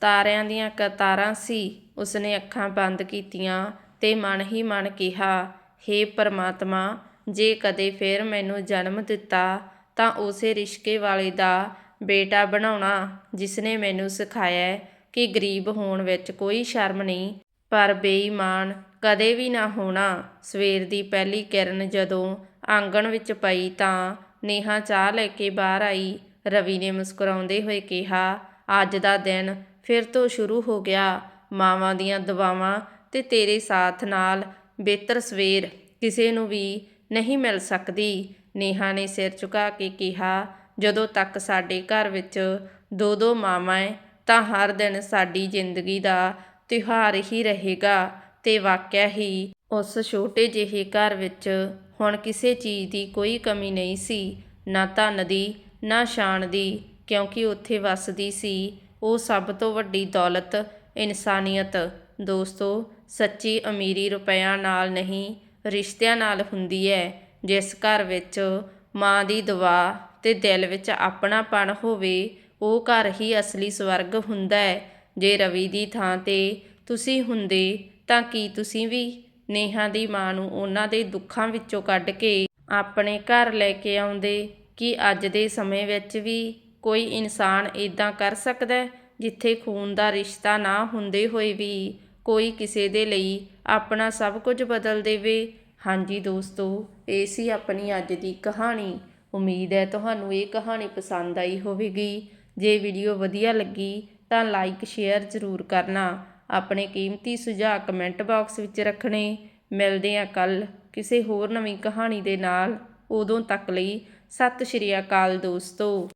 ਤਾਰਿਆਂ ਦੀਆਂ ਕਤਾਰਾਂ ਸੀ। ਉਸਨੇ ਅੱਖਾਂ ਬੰਦ ਕੀਤੀਆਂ ਤੇ ਮਨ ਹੀ ਮਨ ਕਿਹਾ हे ਪਰਮਾਤਮਾ, ਜੇ ਕਦੇ ਫੇਰ ਮੈਨੂੰ ਜਨਮ ਦਿੱਤਾ, ਤਾਂ ਉਸੇ ਰਿਸ਼ਕੇ ਵਾਲੇ ਦਾ ਬੇਟਾ ਬਣਾਉਣਾ, ਜਿਸਨੇ ਮੈਨੂੰ ਸਿਖਾਇਆ ਕਿ ਗਰੀਬ ਹੋਣ ਵਿੱਚ ਕੋਈ ਸ਼ਰਮ ਨਹੀਂ, ਪਰ ਬੇਈਮਾਨ ਕਦੇ ਵੀ ਨਾ ਹੋਣਾ। ਸਵੇਰ ਦੀ ਪਹਿਲੀ ਕਿਰਨ ਜਦੋਂ ਆਂਗਣ ਵਿੱਚ ਪਈ ਤਾਂ ਨੇਹਾ ਚਾਹ ਲੈ ਕੇ ਬਾਹਰ ਆਈ। ਰਵੀ ਨੇ ਮੁਸਕਰਾਉਂਦੇ ਹੋਏ ਕਿਹਾ, ਅੱਜ ਦਾ ਦਿਨ ਫਿਰ ਤੋਂ ਸ਼ੁਰੂ ਹੋ ਗਿਆ। ਮਾਵਾਂ ਦੀਆਂ ਦੁਆਵਾਂ ਤੇ ਤੇਰੇ ਸਾਥ ਨਾਲ ਬਿਹਤਰ ਸਵੇਰ ਕਿਸੇ ਨੂੰ ਵੀ ਨਹੀਂ ਮਿਲ ਸਕਦੀ। ਨੇਹਾ ਨੇ ਸਿਰ ਝੁਕਾ ਕੇ ਕਿਹਾ, ਜਦੋਂ ਤੱਕ ਸਾਡੇ ਘਰ ਵਿੱਚ ਦੋ ਦੋ ਮਾਵਾਂ ਹੈ ਤਾਂ ਹਰ ਦਿਨ ਸਾਡੀ ਜ਼ਿੰਦਗੀ ਦਾ ਤਿਉਹਾਰ ਹੀ ਰਹੇਗਾ ਤੇ ਵਾਕਿਆ ਹੀ ਉਸ ਛੋਟੇ ਜਿਹੇ ਘਰ ਵਿੱਚ ਹੁਣ ਕਿਸੇ ਚੀਜ਼ ਦੀ ਕੋਈ ਕਮੀ ਨਹੀਂ ਸੀ, ਨਾ ਧਨ ਦੀ ਨਾ ਸ਼ਾਨ ਦੀ, ਕਿਉਂਕਿ ਉੱਥੇ ਵੱਸਦੀ ਸੀ ਉਹ ਸਭ ਤੋਂ ਵੱਡੀ ਦੌਲਤ, ਇਨਸਾਨੀਅਤ। ਦੋਸਤੋ, ਸੱਚੀ ਅਮੀਰੀ ਰੁਪਇਆਂ ਨਾਲ ਨਹੀਂ, ਰਿਸ਼ਤਿਆਂ ਨਾਲ ਹੁੰਦੀ ਹੈ, ਜਿਸ ਘਰ ਵਿੱਚ ਮਾਂ ਦੀ ਦੁਆ ਤੇ ਦਿਲ ਵਿੱਚ ਆਪਣਾਪਣ ਹੋਵੇ, ਉਹ ਘਰ ਹੀ ਅਸਲੀ ਸਵਰਗ ਹੁੰਦਾ ਹੈ। ਜੇ ਰਵੀ ਦੀ ਥਾਂ ਤੇ ਤੁਸੀਂ ਹੁੰਦੇ, ਤਾਂ ਕੀ ਤੁਸੀਂ ਵੀ? ਨੇਹਾ ਦੀ ਮਾਂ ਨੂੰ ਉਹਨਾਂ ਦੇ ਦੁੱਖਾਂ ਵਿੱਚੋਂ ਕੱਢ ਕੇ ਆਪਣੇ ਘਰ ਲੈ ਕੇ ਆਉਂਦੇ। ਕਿ ਅੱਜ ਦੇ ਸਮੇਂ ਵਿੱਚ ਵੀ ਕੋਈ ਇਨਸਾਨ ਇਦਾਂ ਕਰ ਸਕਦਾ ਜਿੱਥੇ ਖੂਨ ਦਾ ਰਿਸ਼ਤਾ ਨਾ ਹੁੰਦੇ ਹੋਏ ਵੀ ਕੋਈ ਕਿਸੇ ਦੇ ਲਈ ਆਪਣਾ ਸਭ ਕੁਝ ਬਦਲ ਦੇਵੇ? ਹਾਂਜੀ ਦੋਸਤੋ, ਇਹ ਸੀ ਆਪਣੀ ਅੱਜ ਦੀ ਕਹਾਣੀ। ਉਮੀਦ ਹੈ ਤੁਹਾਨੂੰ ਇਹ ਕਹਾਣੀ ਪਸੰਦ ਆਈ ਹੋਵੇਗੀ। ਜੇ ਵੀਡੀਓ ਵਧੀਆ ਲੱਗੀ ਤਾਂ ਲਾਈਕ ਸ਼ੇਅਰ ਜ਼ਰੂਰ ਕਰਨਾ। ਆਪਣੇ ਕੀਮਤੀ ਸੁਝਾਅ ਕਮੈਂਟ ਬਾਕਸ ਵਿੱਚ ਰੱਖਣੇ। ਮਿਲਦੇ ਹਾਂ ਕੱਲ ਕਿਸੇ ਹੋਰ ਨਵੀਂ ਕਹਾਣੀ ਦੇ ਨਾਲ। ਉਦੋਂ ਤੱਕ ਲਈ ਸਤਿ ਸ਼੍ਰੀ ਅਕਾਲ ਦੋਸਤੋ।